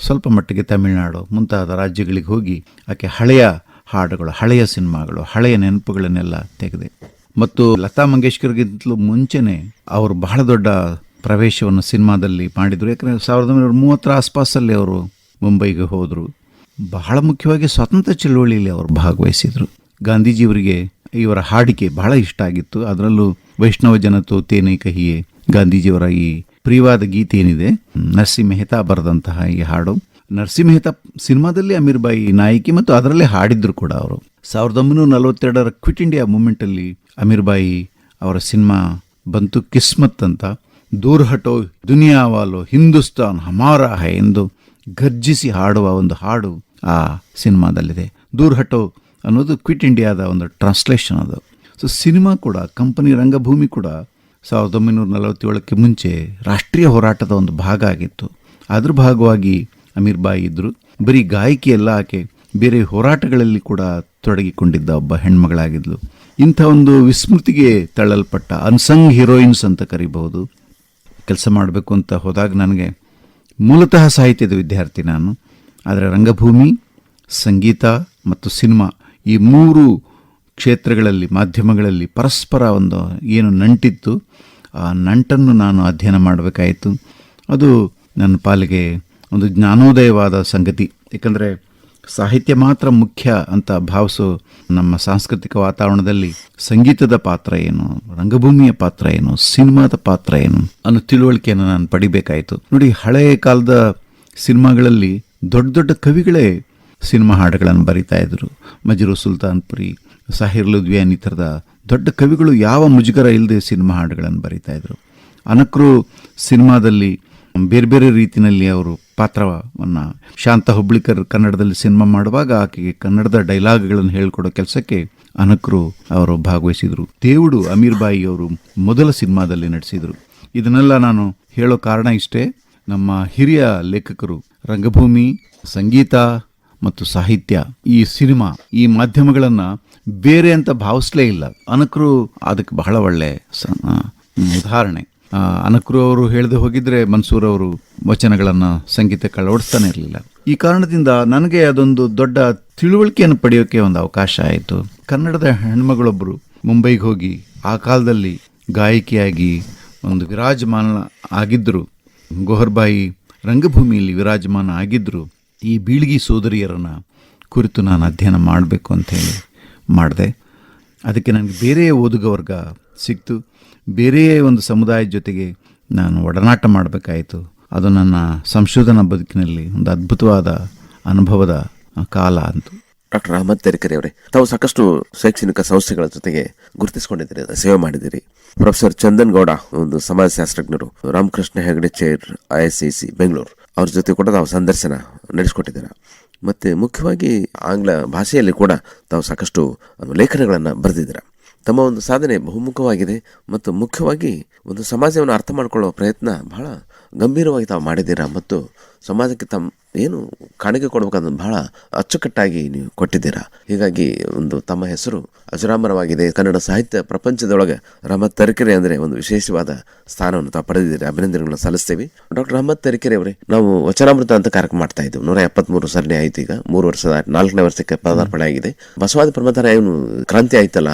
Speaker 3: ಸ್ವಲ್ಪ ಮಟ್ಟಿಗೆ ತಮಿಳುನಾಡು, ಮುಂತಾದ ರಾಜ್ಯಗಳಿಗೆ ಹೋಗಿ ಆಕೆ ಹಳೆಯ ಹಾಡುಗಳು, ಹಳೆಯ ಸಿನಿಮಾಗಳು, ಹಳೆಯ ನೆನಪುಗಳನ್ನೆಲ್ಲ ತೆಗೆದೆ. ಮತ್ತು ಲತಾ ಮಂಗೇಶ್ಕರ್ಗಿಂತಲೂ ಮುಂಚೆನೆ ಅವರು ಬಹಳ ದೊಡ್ಡ ಪ್ರವೇಶವನ್ನು ಸಿನಿಮಾದಲ್ಲಿ ಮಾಡಿದರು. ಯಾಕಂದರೆ ಸಾವಿರದ ಒಂಬೈನೂರ ಮೂವತ್ತರ ಆಸ್ಪಾಸಲ್ಲಿ ಅವರು ಮುಂಬೈಗೆ ಹೋದರು. ಬಹಳ ಮುಖ್ಯವಾಗಿ ಸ್ವತಂತ್ರ ಚಳುವಳಿಯಲ್ಲಿ ಅವರು ಭಾಗವಹಿಸಿದರು. ಗಾಂಧೀಜಿಯವರಿಗೆ ಇವರ ಹಾಡಿಕೆ ಬಹಳ ಇಷ್ಟ ಆಗಿತ್ತು. ಅದರಲ್ಲೂ ವೈಷ್ಣವ ಜನತೋ ತೇನೆ ಕಹಿಯೇ ಗಾಂಧೀಜಿಯವರ ಈ ಪ್ರಿಯವಾದ ಗೀತೆ ಏನಿದೆ? ನರಸಿ ಮೆಹ್ತಾ ಬರೆದಂತಹ ಈ ಹಾಡು. ನರಸಿ ಮೆಹ್ತಾ ಸಿನಿಮಾದಲ್ಲಿ ಅಮೀರ್ ಬಾಯಿ ನಾಯಕಿ ಮತ್ತು ಅದರಲ್ಲೇ ಹಾಡಿದ್ರು ಕೂಡ ಅವರು. ಸಾವಿರದ ಒಂಬೈನೂರ ನಲವತ್ತೆರಡರ ಕ್ವಿಟ್ ಇಂಡಿಯಾ ಮೂಮೆಂಟಲ್ಲಿ ಅಮೀರ್ ಬಾಯಿ ಅವರ ಸಿನಿಮಾ ಬಂತು ಕಿಸ್ಮತ್ ಅಂತ. ದೂರ್ ಹಟೋ ದುನಿಯಾವಾಲೋ ಹಿಂದೂಸ್ತಾನ್ ಹಮಾರ ಹೈ ಎಂದು ಗರ್ಜಿಸಿ ಹಾಡುವ ಒಂದು ಹಾಡು ಆ ಸಿನಿಮಾದಲ್ಲಿದೆ. ದೂರ್ ಹಟೋ ಅನ್ನೋದು ಕ್ವಿಟ್ ಇಂಡಿಯಾದ ಒಂದು ಟ್ರಾನ್ಸ್ಲೇಷನ್ ಅದು. ಸೊ ಸಿನಿಮಾ ಕೂಡ, ಕಂಪನಿ ರಂಗಭೂಮಿ ಕೂಡ ಸಾವಿರದ ಒಂಬೈನೂರ ನಲವತ್ತೇಳಕ್ಕೆ ಮುಂಚೆ ರಾಷ್ಟ್ರೀಯ ಹೋರಾಟದ ಒಂದು ಭಾಗ ಆಗಿತ್ತು. ಅದ್ರ ಭಾಗವಾಗಿ ಅಮೀರ್ ಬಾಯಿ ಇದ್ದರು ಬರೀ ಗಾಯಕಿ ಎಲ್ಲ ಆಕೆ ಬೇರೆ ಹೋರಾಟಗಳಲ್ಲಿ ಕೂಡ ತೊಡಗಿಕೊಂಡಿದ್ದ ಒಬ್ಬ ಹೆಣ್ಮಗಳಾಗಿದ್ಲು. ಇಂಥ ಒಂದು ವಿಸ್ಮೃತಿಗೆ ತಳ್ಳಲ್ಪಟ್ಟ ಅನ್ಸಂಗ್ ಹೀರೋಯಿನ್ಸ್ ಅಂತ ಕರಿಬಹುದು. ಕೆಲಸ ಮಾಡಬೇಕು ಅಂತ ಹೋದಾಗ ನನಗೆ ಮೂಲತಃ ಸಾಹಿತ್ಯದ ವಿದ್ಯಾರ್ಥಿ ನಾನು. ಆದರೆ ರಂಗಭೂಮಿ, ಸಂಗೀತ ಮತ್ತು ಸಿನಿಮಾ ಈ ಮೂರು ಕ್ಷೇತ್ರಗಳಲ್ಲಿ, ಮಾಧ್ಯಮಗಳಲ್ಲಿ ಪರಸ್ಪರ ಒಂದು ಏನು ನಂಟಿತ್ತು, ಆ ನಂಟನ್ನು ನಾನು ಅಧ್ಯಯನ ಮಾಡಬೇಕಾಯಿತು. ಅದು ನನ್ನ ಪಾಲಿಗೆ ಒಂದು ಜ್ಞಾನೋದಯವಾದ ಸಂಗತಿ. ಏಕೆಂದರೆ ಸಾಹಿತ್ಯ ಮಾತ್ರ ಮುಖ್ಯ ಅಂತ ಭಾವಿಸೋ ನಮ್ಮ ಸಾಂಸ್ಕೃತಿಕ ವಾತಾವರಣದಲ್ಲಿ ಸಂಗೀತದ ಪಾತ್ರ ಏನು, ರಂಗಭೂಮಿಯ ಪಾತ್ರ ಏನು, ಸಿನಿಮಾದ ಪಾತ್ರ ಏನು ಅನ್ನೋ ತಿಳುವಳಿಕೆಯನ್ನು ನಾನು ಪಡಿಬೇಕಾಯಿತು. ನೋಡಿ ಹಳೆಯ ಕಾಲದ ಸಿನಿಮಾಗಳಲ್ಲಿ ದೊಡ್ಡ ದೊಡ್ಡ ಕವಿಗಳೇ ಸಿನಿಮಾ ಹಾಡುಗಳನ್ನು ಬರಿತಾ ಇದ್ದರು ಮಜರು ಸುಲ್ತಾನ್ಪುರಿ, ಸಾಹಿರ್ ಲುದ್ವಿಯಾನ್ ಈ ಥರದ ದೊಡ್ಡ ಕವಿಗಳು ಯಾವ ಮುಜುಗರ ಇಲ್ಲದೆ ಸಿನಿಮಾ ಹಾಡುಗಳನ್ನು ಬರಿತಾ ಇದ್ದರು ಅನಕ್ರು ಸಿನಿಮಾದಲ್ಲಿ ಬೇರೆ ಬೇರೆ ರೀತಿಯಲ್ಲಿ ಅವರು ಪಾತ್ರವನ್ನು ಶಾಂತ ಹುಬ್ಳಿಕರ್ ಕನ್ನಡದಲ್ಲಿ ಸಿನಿಮಾ ಮಾಡುವಾಗ ಆಕೆಗೆ ಕನ್ನಡದ ಡೈಲಾಗ್ಗಳನ್ನು ಹೇಳ್ಕೊಡೋ ಕೆಲಸಕ್ಕೆ ಅನಕ್ರು ಅವರು ಭಾಗವಹಿಸಿದರು. ದೇವುಡು ಅಮೀರ್ ಬಾಯಿ ಅವರು ಮೊದಲ ಸಿನಿಮಾದಲ್ಲಿ ನಟಿಸಿದರು. ಇದನ್ನೆಲ್ಲ ನಾನು ಹೇಳೋ ಕಾರಣ ಇಷ್ಟೇ. ನಮ್ಮ ಹಿರಿಯ ಲೇಖಕರು ರಂಗಭೂಮಿ, ಸಂಗೀತ ಮತ್ತು ಸಾಹಿತ್ಯ, ಈ ಸಿನಿಮಾ, ಈ ಮಾಧ್ಯಮಗಳನ್ನು ಬೇರೆ ಅಂತ ಭಾವಿಸ್ಲೇ ಇಲ್ಲ. ಅನಕರು ಅದಕ್ಕೆ ಬಹಳ ಒಳ್ಳೆ ಉದಾಹರಣೆ. ಅನಕರು ಅವರು ಹೇಳದೆ ಹೋಗಿದ್ರೆ ಮನ್ಸೂರ್ ಅವರು ವಚನಗಳನ್ನು ಸಂಗೀತಕ್ಕೆ ಅಳವಡಿಸ್ತಾನೆ ಇರಲಿಲ್ಲ. ಈ ಕಾರಣದಿಂದ ನನಗೆ ಅದೊಂದು ದೊಡ್ಡ ತಿಳುವಳಿಕೆಯನ್ನು ಪಡೆಯೋಕೆ ಒಂದು ಅವಕಾಶ ಆಯಿತು. ಕನ್ನಡದ ಹೆಣ್ಮಗಳೊಬ್ಬರು ಮುಂಬೈಗೆ ಹೋಗಿ ಆ ಕಾಲದಲ್ಲಿ ಗಾಯಕಿಯಾಗಿ ಒಂದು ವಿರಾಜಮಾನ ಆಗಿದ್ದರು ಗೋಹರ್ಬಾಯಿ ರಂಗಭೂಮಿಯಲ್ಲಿ ವಿರಾಜಮಾನ ಆಗಿದ್ದರು ಈ ಬೀಳ್ಗಿ ಸೋದರಿಯರನ್ನು ಕುರಿತು ನಾನು ಅಧ್ಯಯನ ಮಾಡಬೇಕು ಅಂತ ಹೇಳಿ ಮಾಡಿದೆ. ಅದಕ್ಕೆ ನನಗೆ ಬೇರೆ ಓದುಗ ವರ್ಗ ಸಿಕ್ತು. ಬೇರೆಯೇ ಒಂದು ಸಮುದಾಯದ ಜೊತೆಗೆ ನಾನು ಒಡನಾಟ ಮಾಡಬೇಕಾಯಿತು. ಅದು ನನ್ನ ಸಂಶೋಧನಾ ಬದುಕಿನಲ್ಲಿ ಒಂದು ಅದ್ಭುತವಾದ ಅನುಭವದ ಕಾಲ ಅಂತು.
Speaker 2: ಡಾಕ್ಟರ್ ಅಹಮದ್ ತೆರಿಕರಿ ಅವರೇ, ತಾವು ಸಾಕಷ್ಟು ಶೈಕ್ಷಣಿಕ ಸಂಸ್ಥೆಗಳ ಜೊತೆಗೆ ಗುರುತಿಸಿಕೊಂಡಿದ್ದೀರಿ, ಸೇವೆ ಮಾಡಿದ್ದೀರಿ. ಪ್ರೊಫೆಸರ್ ಚಂದನ್ ಗೌಡ, ಒಂದು ಸಮಾಜಶಾಸ್ತ್ರಜ್ಞರು, Ramakrishna Hegde chair I S C, Bengaluru. ಅವ್ರ ಜೊತೆ ಕೂಡ ತಾವು ಸಂದರ್ಶನ ನಡೆಸಿಕೊಟ್ಟಿದ್ದೀರಾ. ಮತ್ತು ಮುಖ್ಯವಾಗಿ ಆಂಗ್ಲ ಭಾಷೆಯಲ್ಲಿ ಕೂಡ ತಾವು ಸಾಕಷ್ಟು ಲೇಖನಗಳನ್ನು ಬರೆದಿದ್ದೀರಾ. ತಮ್ಮ ಒಂದು ಸಾಧನೆ ಬಹುಮುಖವಾಗಿದೆ ಮತ್ತು ಮುಖ್ಯವಾಗಿ ಒಂದು ಸಮಾಜವನ್ನು ಅರ್ಥ ಮಾಡಿಕೊಳ್ಳುವ ಪ್ರಯತ್ನ ಬಹಳ ಗಂಭೀರವಾಗಿ ತಾವು ಮಾಡಿದ್ದೀರಾ ಮತ್ತು ಸಮಾಜಕ್ಕೆ ತಮ್ಮ ಏನು ಕಾಣಿಕೆ ಕೊಡಬೇಕಂದ್ರೆ ಬಹಳ ಅಚ್ಚುಕಟ್ಟಾಗಿ ನೀವು ಕೊಟ್ಟಿದ್ದೀರಾ? ಹೀಗಾಗಿ ಒಂದು ತಮ್ಮ ಹೆಸರು ಅಜರಾಮರವಾಗಿದೆ. ಕನ್ನಡ ಸಾಹಿತ್ಯ ಪ್ರಪಂಚದೊಳಗೆ ರಹಮತ್ ತರಿಕೆರೆ ಅಂದರೆ ಒಂದು ವಿಶೇಷವಾದ ಸ್ಥಾನವನ್ನು ತಾವು ಪಡೆದಿದ್ದೀರಿ. ಅಭಿನಂದನೆಗಳನ್ನು ಸಲ್ಲಿಸ್ತೇವೆ. ಡಾಕ್ಟರ್ ರಹಮತ್ ತರಿಕೆರೆ ಅವರೇ, ನಾವು ವಚನಾಮೃತ ಅಂತ ಕಾರ್ಯಕ್ರಮ ಮಾಡ್ತಾ ಇದ್ದೀವಿ. ನೂರ ಎಪ್ಪತ್ಮೂರು ಸರಣಿ ಆಯ್ತು ಈಗ. ಮೂರು ವರ್ಷದ ನಾಲ್ಕನೇ ವರ್ಷಕ್ಕೆ ಪದಾರ್ಪಣೆ ಆಗಿದೆ. ಬಸವಾದಿ ಪ್ರಮಥರ ಏನು ಕ್ರಾಂತಿ ಆಯ್ತಲ್ಲ?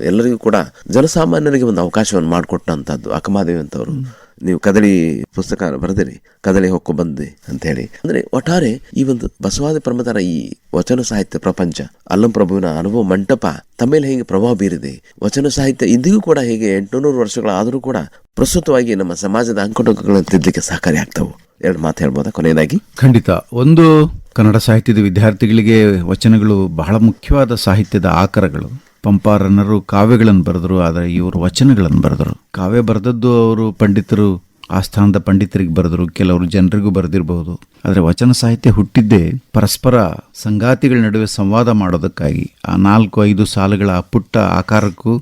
Speaker 2: ಎಲ್ಲರಿಗೂ ಕೂಡ ಜನಸಾಮಾನ್ಯರಿಗೆ ಒಂದು ಅವಕಾಶವನ್ನು ಮಾಡಿಕೊಟ್ಟಂಥದ್ದು ಅಕ್ಕಮಾದೇವಿ ಅಂತವರು. ನೀವು ಕದಳಿ ಪುಸ್ತಕ ಬರೆದಿರಿ, ಕದಳಿ ಹೊಕ್ಕು ಬಂದೆ ಅಂತ ಹೇಳಿ ಅಂದ್ರೆ ಒಟ್ಟಾರೆ ಈ ಒಂದು ಬಸವಾದಿ ಪರಮತರ ಈ ವಚನ ಸಾಹಿತ್ಯ ಪ್ರಪಂಚ, ಅಲ್ಲಂ ಪ್ರಭುವಿನ ಅನುಭವ ಮಂಟಪ ತಮ್ಮೇಲೆ ಹೇಗೆ ಪ್ರಭಾವ ಬೀರಿದೆ, ವಚನ ಸಾಹಿತ್ಯ ಇಂದಿಗೂ ಕೂಡ ಹೇಗೆ ಎಂಟುನೂರು ವರ್ಷಗಳಾದರೂ ಕೂಡ ಪ್ರಸ್ತುತವಾಗಿ ನಮ್ಮ ಸಮಾಜದ ಅಂಕುಟೊಂಕಗಳನ್ನು ತಿದ್ದಲಿಕ್ಕೆ ಸಹಕಾರಿ ಆಗ್ತವೆ. ಎರಡು ಮಾತು ಹೇಳ್ಬೋದಾ? ಕೊನೆಯದಾಗಿ.
Speaker 3: ಖಂಡಿತ. ಒಂದು ಕನ್ನಡ ಸಾಹಿತ್ಯದ ವಿದ್ಯಾರ್ಥಿಗಳಿಗೆ ವಚನಗಳು ಬಹಳ ಮುಖ್ಯವಾದ ಸಾಹಿತ್ಯದ ಆಕರಗಳು. ಪಂಪಾರನ್ನರು ಕಾವ್ಯಗಳನ್ನು ಬರೆದರು, ಆದರೆ ಇವರು ವಚನಗಳನ್ನು ಬರೆದರು. ಕಾವ್ಯ ಬರೆದದ್ದು ಅವರು ಪಂಡಿತರು ಆಸ್ಥಾನದ ಪಂಡಿತರಿಗೆ ಬರೆದರು, ಕೆಲವರು ಜನರಿಗೂ ಬರೆದಿರಬಹುದು. ಆದರೆ ವಚನ ಸಾಹಿತ್ಯ ಹುಟ್ಟಿದ್ದೇ ಪರಸ್ಪರ ಸಂಗಾತಿಗಳ ನಡುವೆ ಸಂವಾದ ಮಾಡೋದಕ್ಕಾಗಿ. ಆ ನಾಲ್ಕು, ಐದು ಸಾಲುಗಳ ಪುಟ್ಟ ಆಕಾರಕ್ಕೂ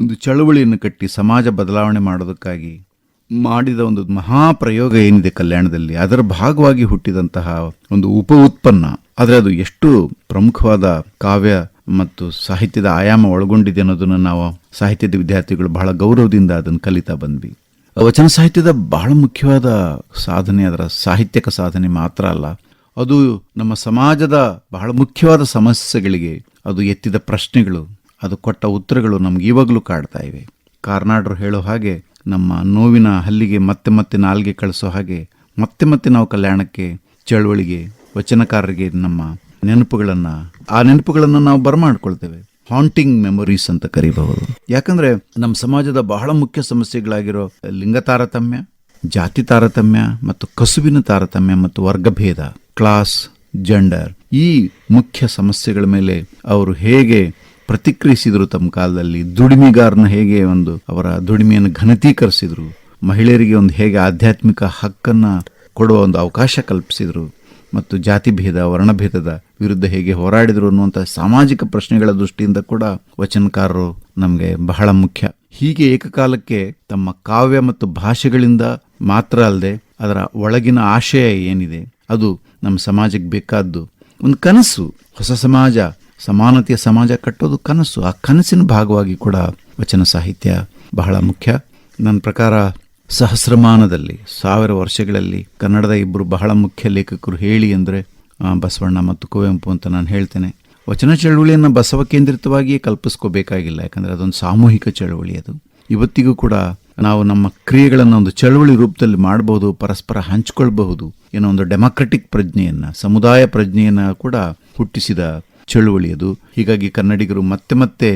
Speaker 3: ಒಂದು ಚಳುವಳಿಯನ್ನು ಕಟ್ಟಿ ಸಮಾಜ ಬದಲಾವಣೆ ಮಾಡೋದಕ್ಕಾಗಿ ಮಾಡಿದ ಒಂದು ಮಹಾಪ್ರಯೋಗ ಏನಿದೆ ಕಲ್ಯಾಣದಲ್ಲಿ, ಅದರ ಭಾಗವಾಗಿ ಹುಟ್ಟಿದಂತಹ ಒಂದು ಉಪ ಉತ್ಪನ್ನ. ಆದರೆ ಅದು ಎಷ್ಟು ಪ್ರಮುಖವಾದ ಕಾವ್ಯ ಮತ್ತು ಸಾಹಿತ್ಯದ ಆಯಾಮ ಒಳಗೊಂಡಿದೆ ಅನ್ನೋದನ್ನು ನಾವು ಸಾಹಿತ್ಯದ ವಿದ್ಯಾರ್ಥಿಗಳು ಬಹಳ ಗೌರವದಿಂದ ಅದನ್ನು ಕಲಿತಾ ಬಂದ್ವಿ. ವಚನ ಸಾಹಿತ್ಯದ ಬಹಳ ಮುಖ್ಯವಾದ ಸಾಧನೆ, ಅದರ ಸಾಹಿತ್ಯಕ ಸಾಧನೆ ಮಾತ್ರ ಅಲ್ಲ, ಅದು ನಮ್ಮ ಸಮಾಜದ ಬಹಳ ಮುಖ್ಯವಾದ ಸಮಸ್ಯೆಗಳಿಗೆ ಅದು ಎತ್ತಿದ ಪ್ರಶ್ನೆಗಳು, ಅದು ಕೊಟ್ಟ ಉತ್ತರಗಳು ನಮ್ಗೆ ಇವಾಗಲೂ ಕಾಡ್ತಾ ಇವೆ. ಕಾರ್ನಾಡ್ರು ಹೇಳೋ ಹಾಗೆ ನಮ್ಮ ನೋವಿನ ಹಲ್ಲಿಗೆ ಮತ್ತೆ ಮತ್ತೆ ನಾಲ್ಗೆ ಕಳಿಸೋ ಹಾಗೆ ಮತ್ತೆ ಮತ್ತೆ ನಾವು ಕಲ್ಯಾಣಕ್ಕೆ, ಚಳವಳಿಗೆ, ವಚನಕಾರರಿಗೆ ನಮ್ಮ ನೆನಪುಗಳನ್ನು ಆ ನೆನಪುಗಳನ್ನು ನಾವು ಬರಮಾಡ್ಕೊಳ್ತೇವೆ. ಹಾಂಟಿಂಗ್ ಮೆಮೊರೀಸ್ ಅಂತ ಕರಿಬಹುದು. ಯಾಕಂದ್ರೆ ನಮ್ಮ ಸಮಾಜದ ಬಹಳ ಮುಖ್ಯ ಸಮಸ್ಯೆಗಳಾಗಿರೋ ಲಿಂಗ ತಾರತಮ್ಯ, ಜಾತಿ ತಾರತಮ್ಯ ಮತ್ತು ಕಸುಬಿನ ತಾರತಮ್ಯ ಮತ್ತು ವರ್ಗಭೇದ ಕ್ಲಾಸ್ ಜೆಂಡರ್ ಈ ಮುಖ್ಯ ಸಮಸ್ಯೆಗಳ ಮೇಲೆ ಅವರು ಹೇಗೆ ಪ್ರತಿಕ್ರಿಯಿಸಿದರು ತಮ್ಮ ಕಾಲದಲ್ಲಿ, ದುಡಿಮೆಗಾರನ ಹೇಗೆ ಒಂದು ಅವರ ದುಡಿಮೆಯನ್ನು ಘನತೀಕರಿಸಿದ್ರು, ಮಹಿಳೆಯರಿಗೆ ಒಂದು ಹೇಗೆ ಆಧ್ಯಾತ್ಮಿಕ ಹಕ್ಕನ್ನ ಕೊಡುವ ಒಂದು ಅವಕಾಶ ಕಲ್ಪಿಸಿದ್ರು ಮತ್ತು ಜಾತಿ ಭೇದ ವರ್ಣಭೇದದ ವಿರುದ್ಧ ಹೇಗೆ ಹೋರಾಡಿದರು ಅನ್ನುವಂಥ ಸಾಮಾಜಿಕ ಪ್ರಶ್ನೆಗಳ ದೃಷ್ಟಿಯಿಂದ ಕೂಡ ವಚನಕಾರರು ನಮಗೆ ಬಹಳ ಮುಖ್ಯ. ಹೀಗೆ ಏಕಕಾಲಕ್ಕೆ ತಮ್ಮ ಕಾವ್ಯ ಮತ್ತು ಭಾಷೆಗಳಿಂದ ಮಾತ್ರ ಅಲ್ಲದೆ ಅದರ ಒಳಗಿನ ಆಶಯ ಏನಿದೆ, ಅದು ನಮ್ಮ ಸಮಾಜಕ್ಕೆ ಬೇಕಾದ್ದು ಒಂದು ಕನಸು. ಹೊಸ ಸಮಾಜ, ಸಮಾನತೆಯ ಸಮಾಜ ಕಟ್ಟೋದು ಕನಸು. ಆ ಕನಸಿನ ಭಾಗವಾಗಿ ಕೂಡ ವಚನ ಸಾಹಿತ್ಯ ಬಹಳ ಮುಖ್ಯ. ನನ್ನ ಪ್ರಕಾರ ಸಹಸ್ರಮಾನದಲ್ಲಿ, ಸಾವಿರ ವರ್ಷಗಳಲ್ಲಿ ಕನ್ನಡದ ಇಬ್ಬರು ಬಹಳ ಮುಖ್ಯ ಲೇಖಕರು ಹೇಳಿ ಅಂದರೆ ಬಸವಣ್ಣ ಮತ್ತು ಕುವೆಂಪು ಅಂತ ನಾನು ಹೇಳ್ತೇನೆ. ವಚನ ಚಳುವಳಿಯನ್ನು ಬಸವ ಕೇಂದ್ರಿತವಾಗಿಯೇ ಕಲ್ಪಿಸ್ಕೋಬೇಕಾಗಿಲ್ಲ, ಯಾಕಂದರೆ ಅದೊಂದು ಸಾಮೂಹಿಕ ಚಳುವಳಿ ಅದು. ಇವತ್ತಿಗೂ ಕೂಡ ನಾವು ನಮ್ಮ ಕ್ರಿಯೆಗಳನ್ನು ಒಂದು ಚಳುವಳಿ ರೂಪದಲ್ಲಿ ಮಾಡಬಹುದು ಪರಸ್ಪರ ಹಂಚ್ಕೊಳ್ಬಹುದು ಏನೋ ಒಂದು ಡೆಮಾಕ್ರೆಟಿಕ್ ಪ್ರಜ್ಞೆಯನ್ನು, ಸಮುದಾಯ ಪ್ರಜ್ಞೆಯನ್ನು ಕೂಡ ಹುಟ್ಟಿಸಿದ ಚಳುವಳಿ ಅದು. ಹೀಗಾಗಿ ಕನ್ನಡಿಗರು ಮತ್ತೆ ಮತ್ತೆ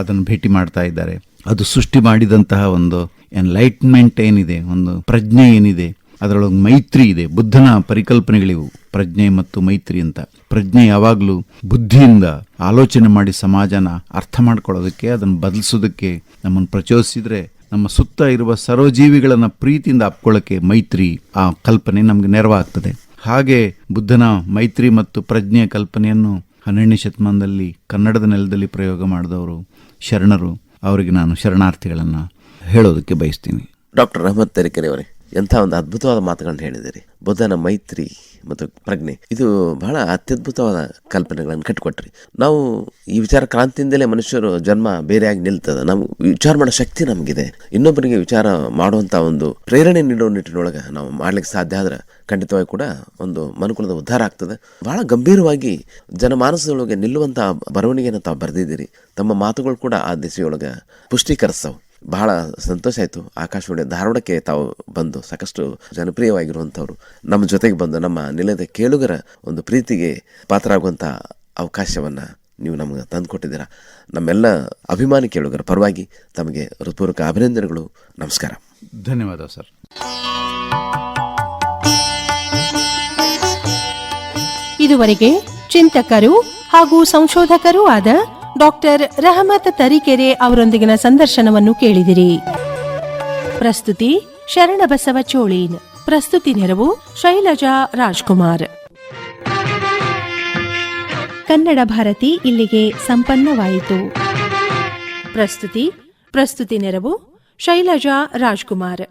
Speaker 3: ಅದನ್ನು ಭೇಟಿ ಮಾಡ್ತಾ ಇದ್ದಾರೆ. ಅದು ಸೃಷ್ಟಿ ಮಾಡಿದಂತಹ ಒಂದು ಎನ್ಲೈಟ್ಮೆಂಟ್ ಏನಿದೆ, ಒಂದು ಪ್ರಜ್ಞೆ ಏನಿದೆ ಅದರೊಳಗೆ ಮೈತ್ರಿ ಇದೆ, ಬುದ್ಧನ ಪರಿಕಲ್ಪನೆಗಳಿವು, ಪ್ರಜ್ಞೆ ಮತ್ತು ಮೈತ್ರಿ ಅಂತ. ಪ್ರಜ್ಞೆ ಯಾವಾಗಲೂ ಬುದ್ಧಿಯಿಂದ ಆಲೋಚನೆ ಮಾಡಿ ಸಮಾಜನ ಅರ್ಥ ಮಾಡ್ಕೊಳ್ಳೋದಕ್ಕೆ, ಅದನ್ನು ಬದಲಿಸೋದಕ್ಕೆ, ನಮ್ಮನ್ನು ಪ್ರಚೋದಿಸಿದ್ರೆ, ನಮ್ಮ ಸುತ್ತ ಇರುವ ಸರ್ವಜೀವಿಗಳನ್ನು ಪ್ರೀತಿಯಿಂದ ಅಪ್ಕೊಳ್ಳೋಕ್ಕೆ ಮೈತ್ರಿ ಆ ಕಲ್ಪನೆ ನಮಗೆ ನೆರವಾಗ್ತದೆ. ಹಾಗೆ ಬುದ್ಧನ ಮೈತ್ರಿ ಮತ್ತು ಪ್ರಜ್ಞೆಯ ಕಲ್ಪನೆಯನ್ನು ಹನ್ನೆರಡನೇ ಶತಮಾನದಲ್ಲಿ ಕನ್ನಡದ ನೆಲದಲ್ಲಿ ಪ್ರಯೋಗ ಮಾಡಿದವರು ಶರಣರು. ಅವರಿಗೆ ನಾನು ಶರಣಾರ್ಥಿಗಳನ್ನು ಹೇಳೋದಕ್ಕೆ ಬಯಸ್ತೀನಿ.
Speaker 2: ಡಾಕ್ಟರ್ ಅಹಮದ್ ತರೀಕೆರೆ ಅವರೇ ಎಂಥ ಒಂದು ಅದ್ಭುತವಾದ ಮಾತುಗಳನ್ನು ಹೇಳಿದಿರಿ ಬುದ್ಧನ ಮೈತ್ರಿ ಮತ್ತು ಪ್ರಜ್ಞೆ. ಇದು ಬಹಳ ಅತ್ಯದ್ಭುತವಾದ ಕಲ್ಪನೆಗಳನ್ನು ಕಟ್ಟಿಕೊಟ್ರಿ. ನಾವು ಈ ವಿಚಾರ ಕ್ರಾಂತಿಯಿಂದಲೇ ಮನುಷ್ಯರು ಜನ್ಮ ಬೇರೆಯಾಗಿ ನಿಲ್ತದೆ. ನಾವು ವಿಚಾರ ಮಾಡೋ ಶಕ್ತಿ ನಮಗಿದೆ. ಇನ್ನೊಬ್ಬರಿಗೆ ವಿಚಾರ ಮಾಡುವಂಥ ಒಂದು ಪ್ರೇರಣೆ ನೀಡೋ ನಿಟ್ಟಿನೊಳಗೆ ನಾವು ಮಾಡ್ಲಿಕ್ಕೆ ಸಾಧ್ಯ ಆದ್ರೆ ಖಂಡಿತವಾಗಿ ಕೂಡ ಒಂದು ಮನುಕುಲದ ಉದ್ಧಾರ ಆಗ್ತದೆ. ಬಹಳ ಗಂಭೀರವಾಗಿ ಜನಮಾನಸದೊಳಗೆ ನಿಲ್ಲುವಂಥ ಬರವಣಿಗೆಯನ್ನು ತಾವು ಬರೆದಿದ್ದೀರಿ. ತಮ್ಮ ಮಾತುಗಳು ಕೂಡ ಆ ದಿಸೆಯೊಳಗೆ ಪುಷ್ಟೀಕರಿಸ್ತವೆ ಬಹಳ ಸಂತೋಷ ಆಯಿತು. ಆಕಾಶವಾಣಿ ಧಾರವಾಡಕ್ಕೆ ತಾವು ಬಂದು ಸಾಕಷ್ಟು ಜನಪ್ರಿಯವಾಗಿರುವಂಥವ್ರು ನಮ್ಮ ಜೊತೆಗೆ ಬಂದು ನಮ್ಮ ನಿಲಯದ ಕೇಳುಗರ ಒಂದು ಪ್ರೀತಿಗೆ ಪಾತ್ರರಾಗುವಂಥ ಅವಕಾಶವನ್ನು ನೀವು ನಮಗೆ ತಂದುಕೊಟ್ಟಿದ್ದೀರಾ. ನಮ್ಮೆಲ್ಲ ಅಭಿಮಾನಿ ಕೇಳುಗರ ಪರವಾಗಿ ತಮಗೆ ಹೃತ್ಪೂರ್ವಕ ಅಭಿನಂದನೆಗಳು. ನಮಸ್ಕಾರ.
Speaker 3: ಧನ್ಯವಾದ ಸರ್.
Speaker 1: ಇದುವರೆಗೆ ಚಿಂತಕರು ಹಾಗೂ ಸಂಶೋಧಕರೂ ಆದ ಡಾಕ್ಟರ್ ರಹಮತ್ ತರೀಕೆರೆ ಅವರೊಂದಿಗಿನ ಸಂದರ್ಶನವನ್ನು ಕೇಳಿದಿರಿ. ಪ್ರಸ್ತುತಿ ಶರಣಬಸವ ಚೋಳೀನ್. ಪ್ರಸ್ತುತಿ ನೆರವು ಶೈಲಜಾ ರಾಜ್ಕುಮಾರ್. ಕನ್ನಡ ಭಾರತಿ ಇಲ್ಲಿಗೆ ಸಂಪನ್ನವಾಯಿತು. ಪ್ರಸ್ತುತಿ ಪ್ರಸ್ತುತಿ ನೆರವು ಶೈಲಜಾ ರಾಜ್ಕುಮಾರ್.